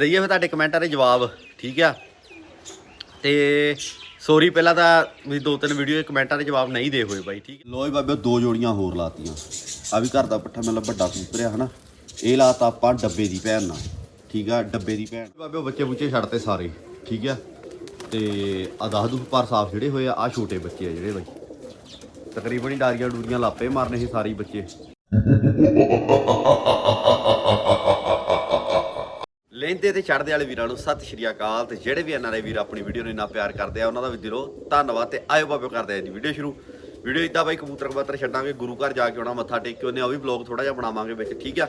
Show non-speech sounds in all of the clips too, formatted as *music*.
ਦਈਏ ਫਿਰ ਤੁਹਾਡੇ ਕਮੈਂਟਾਂ ਦੇ ਜਵਾਬ, ਠੀਕ ਆ? ਤੇ ਸੌਰੀ ਪਹਿਲਾਂ ਤਾਂ ਵੀ ਦੋ ਤਿੰਨ ਵੀਡੀਓ ਕਮੈਂਟਾਂ ਦੇ ਜਵਾਬ ਨਹੀਂ ਦੇ ਹੋਏ ਬਾਈ, ਠੀਕ ਲੋਏ ਬਾਬੇ ਦੋ ਜੋੜੀਆਂ ਹੋਰ ਲਾਤੀਆਂ। ਆ ਵੀ ਘਰ ਦਾ ਪੱਠਾ ਮਤਲਬ ਵੱਡਾ ਕਬੂਤਰ ਆ, ਹਨਾ? ਇਹ ਲਾਤਾ ਆਪਾਂ ਡੱਬੇ ਦੀ ਭੈਣ ਨਾਲ, ਠੀਕ ਆ? ਡੱਬੇ ਦੀ ਭੈਣ। ਬਾਬੇ ਉਹ ਬੱਚੇ ਬੁੱਚੇ ਛੱਡਤੇ ਸਾਰੇ, ਠੀਕ ਆ? ਤੇ ਆ ਦਸ ਦੂਸ ਪਰ ਸਾਫ਼ ਜਿਹੜੇ ਹੋਏ ਆ ਆ ਛੋਟੇ ਬੱਚੇ ਆ ਜਿਹੜੇ ਬਾਈ। ਤਕਰੀਬਨ ਹੀ ਡਾਰੀਆਂ ਡੂਰੀਆਂ ਲਾਪੇ ਮਾਰਨੇ ਸੀ ਸਾਰੇ ਬੱਚੇ। ਲੈਂਦੇ ਤੇ ਛੱਡਦੇ ਵਾਲੇ ਵੀਰਾਂ ਨੂੰ ਸਤਿ ਸ਼੍ਰੀ ਅਕਾਲ ਤੇ ਜਿਹੜੇ ਵੀ ਐਨਆਰਆਈ ਵੀਰ ਆਪਣੀ ਵੀਡੀਓ ਨੂੰ ਇੰਨਾ ਪਿਆਰ ਕਰਦੇ ਆ, ਉਹਨਾਂ ਦਾ ਵੀ ਦਿਲੋਂ ਧੰਨਵਾਦ ਤੇ ਆਇਓ ਬਾਬੇ ਕਰਦੇ ਆ ਜੀ ਵੀਡੀਓ ਸ਼ੁਰੂ। ਵੀਡੀਓ ਇਦਾਂ ਬਾਈ ਕਬੂਤਰ ਕਬੂਤਰ ਛੱਡਾਂਗੇ, ਗੁਰੂ ਘਰ ਜਾ ਕੇ ਆਉਣਾ, ਮੱਥਾ ਟੇਕ ਕੇ ਉਹਨੇ ਉਹ ਵੀ ਬਲੌਗ ਥੋੜਾ ਜਿਹਾ ਬਣਾਵਾਂਗੇ ਵਿੱਚ, ਠੀਕ ਆ?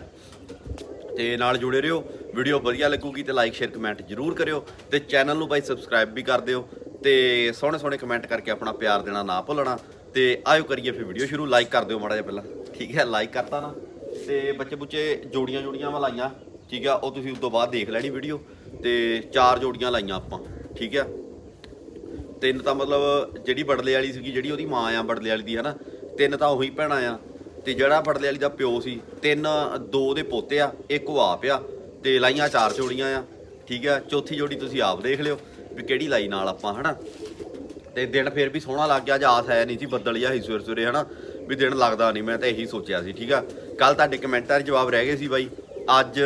ਤੇ ਨਾਲ ਜੁੜੇ ਰਹੋ, ਵੀਡੀਓ ਵਧੀਆ ਲੱਗੂਗੀ ਤੇ ਲਾਈਕ ਸ਼ੇਅਰ ਕਮੈਂਟ ਜਰੂਰ ਕਰਿਓ ਤੇ ਚੈਨਲ ਨੂੰ ਬਾਈ ਸਬਸਕ੍ਰਾਈਬ ਵੀ ਕਰ ਦਿਓ ਤੇ ਸੋਹਣੇ ਸੋਹਣੇ ਕਮੈਂਟ ਕਰਕੇ ਆਪਣਾ ਪਿਆਰ ਦੇਣਾ ਨਾ ਭੁੱਲਣਾ ਤੇ ਆਇਓ ਕਰੀਏ ਫਿਰ ਵੀਡੀਓ ਸ਼ੁਰੂ ਲਾਈਕ ਕਰ ਦਿਓ ਮਾੜਾ ਜਿਹਾ ਪਹਿਲਾਂ, ਠੀਕ ਹੈ? ਲਾਈਕ ਕਰਤਾ ਨਾ ਤੇ ਬੱਚੇ ਬੁੱਚੇ ਜੋੜੀਆਂ ਜੋੜੀਆਂ ਵਾ ਲਾਈਆਂ। ਠੀਕ ਆ, ਉਹ ਤੁਸੀਂ ਉਸ ਤੋਂ ਬਾਅਦ ਦੇਖ ਲੈਣੀ ਵੀਡੀਓ ਤੇ ਚਾਰ ਜੋੜੀਆਂ ਲਾਈਆਂ ਆਪਾਂ, ਠੀਕ ਆ। ਤਿੰਨ ਤਾਂ ਮਤਲਬ ਜਿਹੜੀ ਬੜਲੇ ਵਾਲੀ ਸੀਗੀ, ਜਿਹੜੀ ਉਹਦੀ ਮਾਂ ਆ ਬੜਲੇ ਵਾਲੀ ਦੀ, ਹਨਾ, ਤਿੰਨ ਤਾਂ ਉਹੀ ਭੈਣਾਂ ਆ ਤੇ ਜਿਹੜਾ ਬੜਲੇ ਵਾਲੀ ਦਾ ਪਿਓ ਸੀ, ਤਿੰਨ, ਦੋ ਉਹਦੇ ਪੋਤੇ ਆ, ਇੱਕ ਉਹ ਆਪ ਆ ਤੇ ਲਾਈਆਂ ਚਾਰ ਜੋੜੀਆਂ ਆ, ਠੀਕ ਆ। ਚੌਥੀ ਜੋੜੀ ਤੁਸੀਂ ਆਪ ਦੇਖ ਲਿਓ ਵੀ ਕਿਹੜੀ ਲਾਈ ਨਾਲ ਆਪਾਂ, ਹਨਾ। ਤੇ ਦਿਨ ਫੇਰ ਵੀ ਸੋਹਣਾ ਲੱਗ ਗਿਆ ਜਾਂ ਆਸ ਹੈ ਨਹੀਂ ਸੀ ਬੱਦਲ ਜਿਹਾ ਸੀ ਸਵੇਰੇ ਸਵੇਰੇ ਹਨਾ, ਵੀ ਦਿਨ ਲੱਗਦਾ ਨਹੀਂ, ਮੈਂ ਤਾਂ ਇਹੀ ਸੋਚਿਆ ਸੀ, ਠੀਕ ਆ। ਕੱਲ ਤੁਹਾਡੇ ਕਮੈਂਟਾਂ 'ਚ ਜਵਾਬ ਰਹਿ ਗਏ ਸੀ ਬਾਈ। ਅੱਜ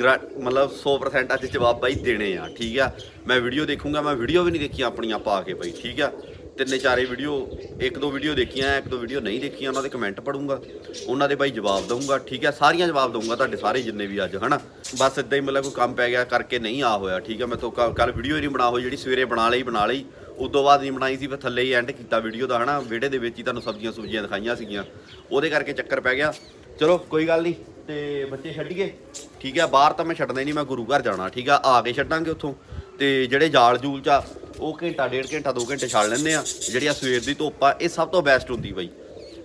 ਗਰਾ- ਮਤਲਬ 100% ਅੱਜ ਜਵਾਬ ਬਾਈ ਦੇਣੇ ਆ, ਠੀਕ ਆ? ਮੈਂ ਵੀਡੀਓ ਦੇਖੂੰਗਾ, ਮੈਂ ਵੀਡੀਓ ਵੀ ਨਹੀਂ ਦੇਖੀਆਂ ਆਪਣੀਆਂ ਪਾ ਕੇ ਬਾਈ, ਠੀਕ ਆ? ਤਿੰਨੇ ਚਾਰੇ ਵੀਡੀਓ ਇੱਕ ਦੋ ਵੀਡੀਓ ਦੇਖੀਆਂ, ਇੱਕ ਦੋ ਵੀਡੀਓ ਨਹੀਂ ਦੇਖੀਆਂ, ਉਹਨਾਂ ਦੇ ਕਮੈਂਟ ਪੜੂੰਗਾ, ਉਹਨਾਂ ਦੇ ਬਾਈ ਜਵਾਬ ਦਊਂਗਾ, ਠੀਕ ਹੈ ਸਾਰੀਆਂ ਜਵਾਬ ਦਊਂਗਾ ਤੁਹਾਡੇ ਸਾਰੇ ਜਿੰਨੇ ਵੀ ਅੱਜ, ਹਨਾ? ਬਸ ਇਦਾਂ ਹੀ ਮਤਲਬ ਕੋਈ ਕੰਮ ਪੈ ਗਿਆ ਕਰਕੇ ਨਹੀਂ ਆ ਹੋਇਆ, ਠੀਕ ਹੈ ਮੈਂ ਤੋਂ ਕੱਲ ਵੀਡੀਓ ਹੀ ਨਹੀਂ ਬਣਾ ਹੋਈ ਜਿਹੜੀ ਸਵੇਰੇ ਬਣਾ ਲਈ ਬਣਾ ਲਈ, ਉਦੋਂ ਬਾਅਦ ਨਹੀਂ ਬਣਾਈ ਸੀ, ਫਿਰ ਥੱਲੇ ਹੀ ਐਂਡ ਕੀਤਾ ਵੀਡੀਓ ਦਾ, ਹਨਾ? ਵਿਹੜੇ ਦੇ ਵਿੱਚ ਹੀ ਤੁਹਾਨੂੰ ਸਬਜ਼ੀਆਂ ਸੁਬਜ਼ੀਆਂ ਦਿਖਾਈਆਂ ਸੀਗੀਆਂ, ਉਹਦੇ ਕਰਕੇ ਚੱਕਰ ਪੈ ਗਿਆ। ਚਲੋ, ਕੋਈ ਗੱਲ ਨਹੀਂ। ਤੇ ਬੱਚੇ ਛੱਡੀਏ? ਠੀਕ ਆ ਬਾਹਰ ਤਾਂ ਮੈਂ ਛੱਡਣਾ ਹੀ ਨਹੀਂ, ਮੈਂ ਗੁਰੂ ਘਰ ਜਾਣਾ, ਠੀਕ ਆ ਆ ਕੇ ਛੱਡਾਂਗੇ ਉੱਥੋਂ। ਤੇ ਜਿਹੜੇ ਜਾਲ ਜੂਲ ਚ ਆ, ਉਹ ਘੰਟਾ, ਡੇਢ ਘੰਟਾ 2 ਘੰਟੇ ਛੱਡ ਲੈਂਦੇ ਆ। ਜਿਹੜੀ ਆ ਸਵੇਰ ਦੀ ਧੁੱਪ ਆ, ਇਹ ਸਭ ਤੋਂ ਬੈਸਟ ਹੁੰਦੀ ਬਾਈ।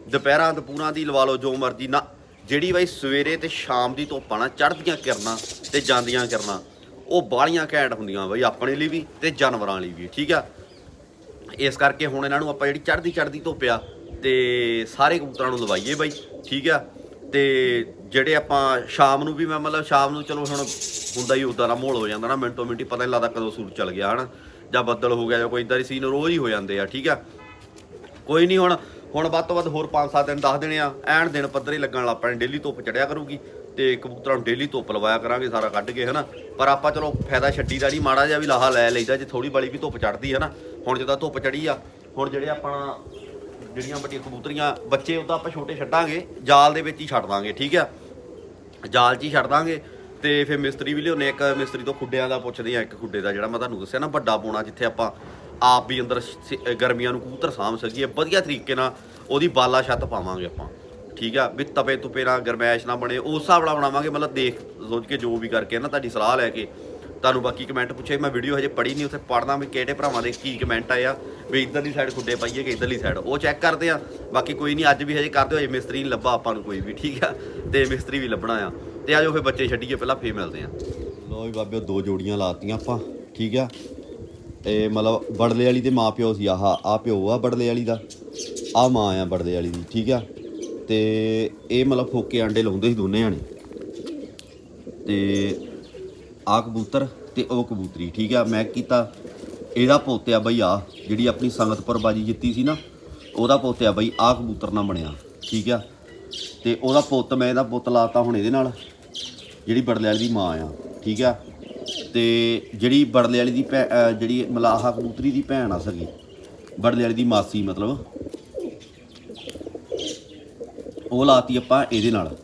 ਦੁਪਹਿਰਾਂ ਦੁਪੂਰਾਂ ਦੀ ਲਵਾ ਲਓ, ਜੋ ਮਰਜ਼ੀ। ਨਾ, ਜਿਹੜੀ ਬਾਈ ਸਵੇਰੇ ਤੇ ਸ਼ਾਮ ਦੀ ਧੁੱਪ ਆ ਨਾ, ਚੜ੍ਹਦੀਆਂ ਕਿਰਨਾਂ ਤੇ ਜਾਂਦੀਆਂ ਕਿਰਨਾਂ, ਉਹ ਬਾਲੀਆਂ ਘੈਂਟ ਹੁੰਦੀਆਂ ਬਾਈ, ਆਪਣੇ ਲਈ ਵੀ ਤੇ ਜਾਨਵਰਾਂ ਲਈ ਵੀ, ਠੀਕ ਆ? ਇਸ ਕਰਕੇ ਹੁਣ ਇਹਨਾਂ ਨੂੰ ਆਪਾਂ ਜਿਹੜੀ ਚੜ੍ਹਦੀ ਚੜ੍ਹਦੀ ਧੁੱਪ ਆ, ਤੇ ਸਾਰੇ ਕਬੂਤਰਾਂ ਨੂੰ ਲਵਾਈਏ ਬਾਈ, ਠੀਕ ਆ? ਤੇ ਜਿਹੜੇ ਆਪਾਂ ਸ਼ਾਮ ਨੂੰ ਵੀ ਮੈਂ ਮਤਲਬ ਸ਼ਾਮ ਨੂੰ ਚਲੋ ਹੁਣ ਹੁੰਦਾ ਹੀ ਉਦਾਂ ਦਾ ਮਾਹੌਲ ਹੋ ਜਾਂਦਾ ਨਾ, ਮਿੰਟੋ ਮਿੰਟੀ ਪਤਾ ਨਹੀਂ ਲੱਗਦਾ ਕਦੋਂ ਸੂਰਜ ਚਲ ਗਿਆ, ਹਨਾ? ਜਾਂ ਬੱਦਲ ਹੋ ਗਿਆ ਜਾਂ ਕੋਈ ਇਦਾਂ ਦੀ ਸੀਨ ਰੋਜ਼ ਹੀ ਹੋ ਜਾਂਦੇ ਆ, ਠੀਕ ਆ? ਕੋਈ ਨਹੀਂ ਹੁਣ ਹੁਣ ਵੱਧ ਤੋਂ ਵੱਧ ਹੋਰ 5-7 ਦਿਨ 10 ਦਿਨ ਆ, ਐਨ ਦਿਨ ਪੱਧਰ ਹੀ ਲੱਗਣ ਲੱਗ ਪੈਣੇ ਡੇਲੀ ਧੁੱਪ ਚੜਿਆ ਕਰੂਗੀ ਤੇ ਕਬੂਤਰਾਂ ਨੂੰ ਡੇਲੀ ਧੁੱਪ ਲਵਾਇਆ ਕਰਾਂਗੇ ਸਾਰਾ ਕੱਢ ਕੇ, ਹਨਾ? ਪਰ ਆਪਾਂ ਚਲੋ ਫਾਇਦਾ ਛੱਡੀ ਦਾ ਨਹੀਂ, ਮਾੜਾ ਜਿਹਾ ਵੀ ਲਾਹਾ ਲੈ ਲਈਦਾ, ਜੇ ਥੋੜੀ ਬਾਲੀ ਵੀ ਧੁੱਪ ਚੜਦੀ ਹੈ ਨਾ, ਹੁਣ ਜਦੋਂ ਧੁੱਪ ਚੜੀ ਆ, ਹੁਣ ਜਿਹੜੇ ਆਪਣਾ ਜਿਹੜੀਆਂ ਵੱਡੀਆਂ ਕਬੂਤਰੀਆਂ, ਬੱਚੇ ਉਹਦਾ ਆਪਾਂ ਛੋਟੇ ਛੱਡਾਂਗੇ, ਜਾਲ ਦੇ ਵਿੱਚ ਹੀ ਛੱਡ ਦਾਂਗੇ, ਠੀਕ ਆ? ਜਾਲ 'ਚ ਹੀ ਛੱਡ ਦਾਂਗੇ ਤੇ ਫਿਰ ਮਿਸਤਰੀ ਵੀ ਲਿਆਉਨੇ ਇੱਕ ਮਿਸਤਰੀ ਤੋਂ ਖੁੱਡਿਆਂ ਦਾ ਪੁੱਛਦੇ ਆ, ਇੱਕ ਖੁੱਡੇ ਦਾ ਜਿਹੜਾ ਮੈਂ ਤੁਹਾਨੂੰ ਦੱਸਿਆ ਨਾ ਵੱਡਾ ਪੋਣਾ ਜਿੱਥੇ ਆਪਾਂ ਆਪ ਵੀ ਅੰਦਰ ਸ- ਗਰਮੀਆਂ ਨੂੰ ਕਬੂਤਰ ਸਾਂਭ ਸਕੀਏ, ਵਧੀਆ ਤਰੀਕੇ ਨਾਲ ਉਹਦੀ ਬਾਲਾ ਛੱਤ ਪਾਵਾਂਗੇ ਆਪਾਂ, ਠੀਕ ਆ? ਵੀ ਤਪੇ ਤੁਪੇ ਨਾਲ ਗਰਮੈਸ਼ ਨਾ ਬਣੇ, ਉਸ ਹਿਸਾਬ ਨਾਲ ਬਣਾਵਾਂਗੇ, ਮਤਲਬ ਦੇਖ, ਸੋਚ ਕੇ ਜੋ ਵੀ ਕਰਕੇ ਨਾ ਤੁਹਾਡੀ ਸਲਾਹ ਲੈ ਕੇ ਤੁਹਾਨੂੰ ਬਾਕੀ ਕਮੈਂਟ ਪੁੱਛੇ ਮੈਂ ਵੀਡੀਓ ਹਜੇ ਪੜ੍ਹੀ ਨਹੀਂ, ਉੱਥੇ ਪੜ੍ਹਨਾ ਵੀ ਕਿਹੜੇ ਭਰਾਵਾਂ ਦੇ ਕੀ ਕਮੈਂਟ ਆਏ ਆ, ਵੀ ਇਧਰਲੀ ਸਾਈਡ ਖੁੱਡੇ ਪਾਈਏ ਕਿ ਇਧਰਲੀ ਸਾਈਡ ਉਹ ਚੈੱਕ ਕਰਦੇ ਆ, ਬਾਕੀ ਕੋਈ ਨਹੀਂ, ਅੱਜ ਵੀ ਹਜੇ ਕਰਦੇ ਹੋਏ ਮਿਸਤਰੀ ਨਹੀਂ ਲੱਭਾ ਆਪਾਂ ਨੂੰ ਕੋਈ ਵੀ, ਠੀਕ ਆ? ਤੇ ਮਿਸਤਰੀ ਵੀ ਲੱਭਣਾ ਆ। ਤੇ ਆਜੋ ਫਿਰ ਬੱਚੇ ਛੱਡੀਏ, ਪਹਿਲਾਂ ਫੇ ਮਿਲਦੇ ਆ। ਲੋ ਵੀ ਬਾਬੇ ਦੋ ਜੋੜੀਆਂ ਲਾਤੀਆਂ ਆਪਾਂ, ਠੀਕ ਆ? ਇਹ ਮਤਲਬ ਬੜਲੇ ਵਾਲੀ ਦੇ ਮਾਂ ਪਿਓ ਸੀ, ਆਹ ਆ ਪਿਓ ਆ ਬੜਲੇ ਵਾਲੀ ਦਾ ਆ ਮਾਂ ਆ ਬੜਲੇ ਵਾਲੀ ਦੀ, ਠੀਕ ਆ? ਤੇ ਇਹ ਮਤਲਬ ਫੋਕੇ ਆਂਡੇ ਲਾਉਂਦੇ ਸੀ ਦੋਨੇ ਜਾਣੇ। ਤੇ ਆ ਕਬੂਤਰ ਤੇ ਉਹ ਕਬੂਤਰੀ, ਠੀਕ ਆ? ਮੈਂ ਕੀਤਾ ਇਹਦਾ ਪੋਤਿਆ ਬਈ ਆ ਜਿਹੜੀ ਆਪਣੀ ਸੰਗਤਪੁਰ ਬਾਜੀ ਜਿੱਤੀ ਸੀ ਨਾ, ਉਹਦਾ ਪੋਤਿਆ ਬਈ ਆ ਕਬੂਤਰ ਨਾਲ ਬਣਿਆ, ਠੀਕ ਆ? ਤੇ ਉਹਦਾ ਪੁੱਤ, ਮੈਂ ਇਹਦਾ ਪੁੱਤ ਲਾਤਾ ਹੁਣ ਇਹਦੇ ਨਾਲ, ਜਿਹੜੀ ਬੜਲੇ ਵਾਲੀ ਦੀ ਮਾਂ ਆ, ਠੀਕ ਆ? ਤੇ ਜਿਹੜੀ ਬੜਲੇ ਵਾਲੀ ਦੀ ਭੈ- ਅਹ ਜਿਹੜੀ ਮਲਾਹਾ ਕਬੂਤਰੀ ਦੀ ਭੈਣ ਆ ਸਕੀ ਬੜਲੇ ਵਾਲੀ ਦੀ ਮਾਸੀ ਮਤਲਬ, ਉਹ ਲਾਤੀ ਆਪਾਂ ਇਹਦੇ ਨਾਲ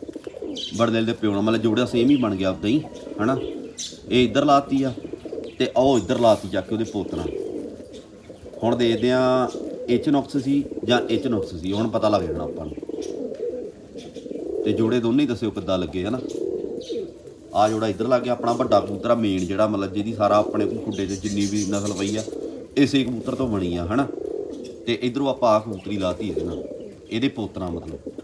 ਬੜਲੇ ਵਾਲੇ ਦੇ ਪਿਓ ਨਾਲ, ਮਤਲਬ ਜੋੜਿਆ ਸੇਮ ਹੀ ਬਣ ਗਿਆ ਉਦਾਂ ਹੀ, ਹਨਾ? ਇਹ ਇੱਧਰ ਲਾਤੀ ਆ ਤੇ ਉਹ ਇੱਧਰ ਲਾਤੀ ਜਾ ਕੇ ਉਹਦੇ ਪੁੱਤ ਹੁਣ ਦੇਖਦੇ ਆ ਐਚ ਨੁਕਸ ਸੀ ਜਾਂ ਐਚ ਨੁਕਸ ਸੀ, ਹੁਣ ਪਤਾ ਲੱਗ ਜਾਣਾ ਆਪਾਂ ਨੂੰ। ਤੇ ਜੋੜੇ ਦੋਨੇ ਦੱਸਿਓ ਕਿੱਦਾਂ ਲੱਗੇ, ਹਨਾ? ਆ ਜੋੜਾ ਇੱਧਰ ਲੱਗ ਗਿਆ, ਆਪਣਾ ਵੱਡਾ ਕਬੂਤਰ ਆ ਮੇਨ ਜਿਹੜਾ ਮਤਲਬ ਜਿਹਦੀ ਸਾਰਾ ਆਪਣੇ ਖੁੱਡੇ 'ਚ ਜਿੰਨੀ ਵੀ ਨਸਲ ਪਈ ਆ, ਇਸੇ ਕਬੂਤਰ ਤੋਂ ਬਣੀ ਆ, ਹਨਾ? ਤੇ ਇਧਰੋਂ ਆਪਾਂ ਆ ਕਬੂਤਰੀ ਲਾਤੀ ਇਹਦੇ ਨਾਲ, ਇਹਦੇ ਪੋਤਰਾ ਮਤਲਬ।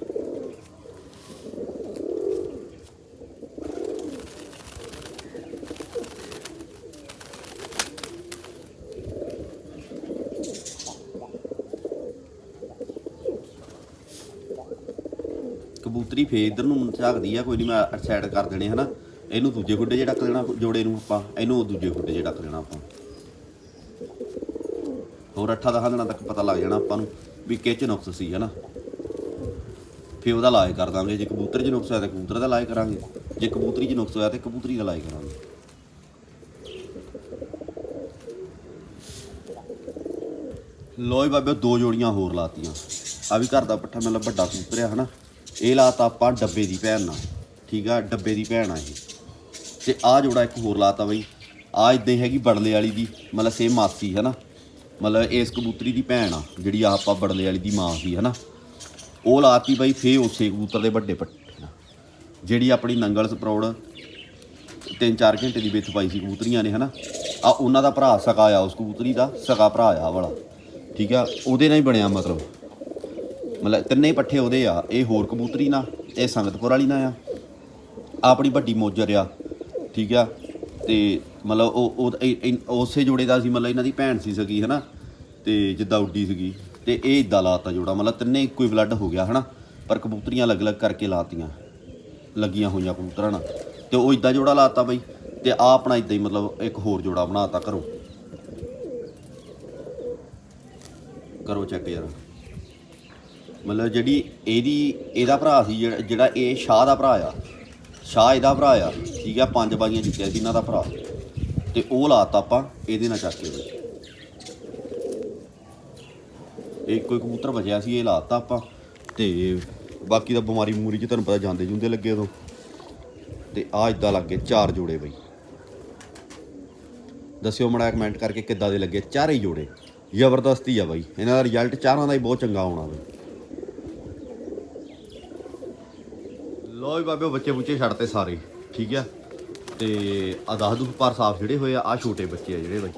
ਕਬੂਤਰੀ ਫੇਰ ਇਧਰ ਨੂੰ ਝਾਕਦੀ ਆ, ਕੋਈ ਨਹੀਂ ਮੈਂ ਸਾਈਡ ਕਰ ਦੇਣੇ ਹਨਾ। ਇਹਨੂੰ ਦੂਜੇ ਗੁੱਡੇ 'ਚ ਡੱਕ ਦੇਣਾ ਜੋੜੇ ਨੂੰ ਆਪਾਂ, ਇਹਨੂੰ ਦੂਜੇ ਗੁੱਡੇ 'ਚ ਡੱਕ ਦੇਣਾ ਆਪਾਂ। ਹੋਰ ਅੱਠਾ ਦਸਾਂ ਦਿਨਾਂ ਤੱਕ ਪਤਾ ਲੱਗ ਜਾਣਾ ਆਪਾਂ ਨੂੰ ਵੀ ਕਿਹ 'ਚ ਨੁਕਸ ਸੀ ਹਨਾ। ਫਿਰ ਉਹਦਾ ਇਲਾਜ ਕਰ ਦਾਂਗੇ, ਜੇ ਕਬੂਤਰ 'ਚ ਨੁਕਸ ਹੋਇਆ ਤਾਂ ਕਬੂਤਰ ਦਾ ਇਲਾਜ ਕਰਾਂਗੇ। ਜੇ ਕਬੂਤਰੀ 'ਚ ਨੁਕਸ ਹੋਇਆ ਤਾਂ ਕਬੂਤਰੀ ਦਾ ਇਲਾਜ ਕਰਾਂਗੇ। ਲੋਈ ਬਾਬੇ, ਦੋ ਜੋੜੀਆਂ ਹੋਰ ਲਾਤੀਆਂ। ਆ ਵੀ ਘਰ ਦਾ ਪੱਠਾ ਮਤਲਬ ਵੱਡਾ ਕਬੂਤਰ ਆ ਹਨਾ। ਇਹ ਲਾਤਾ ਆਪਾਂ ਡੱਬੇ ਦੀ ਭੈਣ ਨਾਲ। ਠੀਕ ਆ, ਡੱਬੇ ਦੀ ਭੈਣ ਆ ਇਹ। ਤੇ ਆ ਜੋੜਾ ਇੱਕ ਹੋਰ ਲਾਤਾ ਬਈ। ਆ ਇਦਾਂ ਹੀ ਹੈਗੀ ਬੜਲੇ ਵਾਲੀ ਦੀ, ਮਤਲਬ ਸੇਮ ਮਾਸੀ ਹੈ ਨਾ ਮਤਲਬ ਇਸ ਕਬੂਤਰੀ ਦੀ ਭੈਣ ਆ, ਜਿਹੜੀ ਆ ਆਪਾਂ ਬੜਲੇ ਵਾਲੀ ਦੀ ਮਾਂ ਸੀ ਹੈ ਨਾ ਉਹ ਲਾਤੀ ਬਈ ਫੇ ਉਸੇ ਕਬੂਤਰ ਦੇ ਵੱਡੇ ਪੱਠੇ ਜਿਹੜੀ ਆਪਣੀ ਨੰਗਲ ਸਪਰੌੜ ਤਿੰਨ ਚਾਰ ਘੰਟੇ ਦੀ ਵਿੱਚ ਪਾਈ ਸੀ ਕਬੂਤਰੀਆਂ ਨੇ, ਹਨਾ? ਆ ਉਹਨਾਂ ਦਾ ਭਰਾ ਸਕਾ ਆ, ਉਸ ਕਬੂਤਰੀ ਦਾ ਸਕਾ ਭਰਾ ਆ ਆਹ ਵਾਲਾ। ਠੀਕ ਆ, ਉਹਦੇ ਨਾਲ ਹੀ ਬਣਿਆ ਮਤਲਬ। ਮਤਲਬ ਤਿੰਨੇ ਪੱਠੇ ਉਹਦੇ ਆ, ਇਹ ਹੋਰ ਕਬੂਤਰੀ ਨਾਲ ਇਹ ਸੰਗਤਪੁਰ ਵਾਲੀ ਨਾਲ ਆ। ਆਪਣੀ ਵੱਡੀ ਮੋਜਰ ਆ, ਠੀਕ ਆ? ਤੇ ਮਤਲਬ ਉਹ ਉਹ ਇਹ- ਇਹ- ਉਸੇ ਜੋੜੇ ਦਾ ਸੀ, ਮਤਲਬ ਇਹਨਾਂ ਦੀ ਭੈਣ ਸੀ ਸਗੀ, ਹਨਾ? ਤੇ ਜਿੱਦਾਂ ਉੱਡੀ ਸੀਗੀ, ਤੇ ਇਹ ਇਦਾਂ ਲਾਤਾ ਜੋੜਾ, ਮਤਲਬ ਤਿੰਨੇ ਇੱਕੋ ਹੀ ਬਲੱਡ ਹੋ ਗਿਆ, ਹਨਾ? ਪਰ ਕਬੂਤਰੀਆਂ ਅਲੱਗ-ਅਲੱਗ ਕਰਕੇ ਲਾਤੀਆਂ, ਲੱਗੀਆਂ ਹੋਈਆਂ ਕਬੂਤਰਾਂ ਨਾਲ। ਤੇ ਉਹ ਇਦਾਂ ਜੋੜਾ ਲਾਤਾ ਬਈ, ਤੇ ਆ ਆਪਣਾ ਇਦਾਂ ਹੀ ਮਤਲਬ ਇੱਕ ਹੋਰ ਜੋੜਾ ਬਣਾਤਾ ਕਰੋ ਕਰੋ ਚੈੱਕ ਯਾਰ। ਮਤਲਬ ਜਿਹੜੀ ਇਹਦੀ, ਇਹਦਾ ਭਰਾ ਸੀ ਜਿਹੜਾ- ਜਿਹੜਾ ਇਹ ਸ਼ਾਹ ਦਾ ਭਰਾ ਆ। ਸ਼ਾਹ ਇਹਦਾ ਭਰਾ ਆ, ਠੀਕ ਆ, ਪੰਜ ਬਾਈਆਂ ਜਿੱਤਿਆ ਸੀ ਇਹਨਾਂ ਦਾ ਭਰਾ। ਤੇ ਉਹ ਲਾਤਾ ਆਪਾਂ ਇਹਦੇ ਨਾਲ ਚੱਕ ਕੇ। ਬਈ ਇੱਕ ਕੋਈ ਕਬੂਤਰ ਬਚਿਆ ਸੀ, ਇਹ ਲਾਤਾ ਆਪਾਂ। ਤੇ ਬਾਕੀ ਦਾ ਬਿਮਾਰੀ ਮੂਰੀ ਚ ਤੁਹਾਨੂੰ ਪਤਾ ਜਾਂਦੇ ਜੁੰਦੇ ਲੱਗੇ ਉਦੋਂ। ਤੇ ਆ ਇਦਾਂ ਲੱਗੇ ਚਾਰ ਜੋੜੇ ਬਈ। ਦੱਸਿਓ ਮੜਾ ਕਮੈਂਟ ਕਰਕੇ ਕਿੱਦਾਂ ਦੇ ਲੱਗੇ ਚਾਰੇ ਹੀ ਜੋੜੇ। ਜ਼ਬਰਦਸਤੀ ਆ ਬਾਈ। ਇਹਨਾਂ ਦਾ ਰਿਜ਼ਲਟ ਚਾਰਾਂ ਦਾ ਹੀ ਬਹੁਤ ਚੰਗਾ ਆਉਣਾ ਬਈ। ਲੋ ਵੀ ਬਾਬੇ ਬੱਚੇ ਬੁੱਚੇ ਛੱਡਤੇ ਸਾਰੇ, ਠੀਕ ਆ? ਤੇ ਆ ਦਸ ਦੁਖ ਪਰ ਸਾਫ਼ ਜਿਹੜੇ ਹੋਏ ਆ ਆ ਛੋਟੇ ਬੱਚੇ ਆ ਜਿਹੜੇ ਬਾਈ।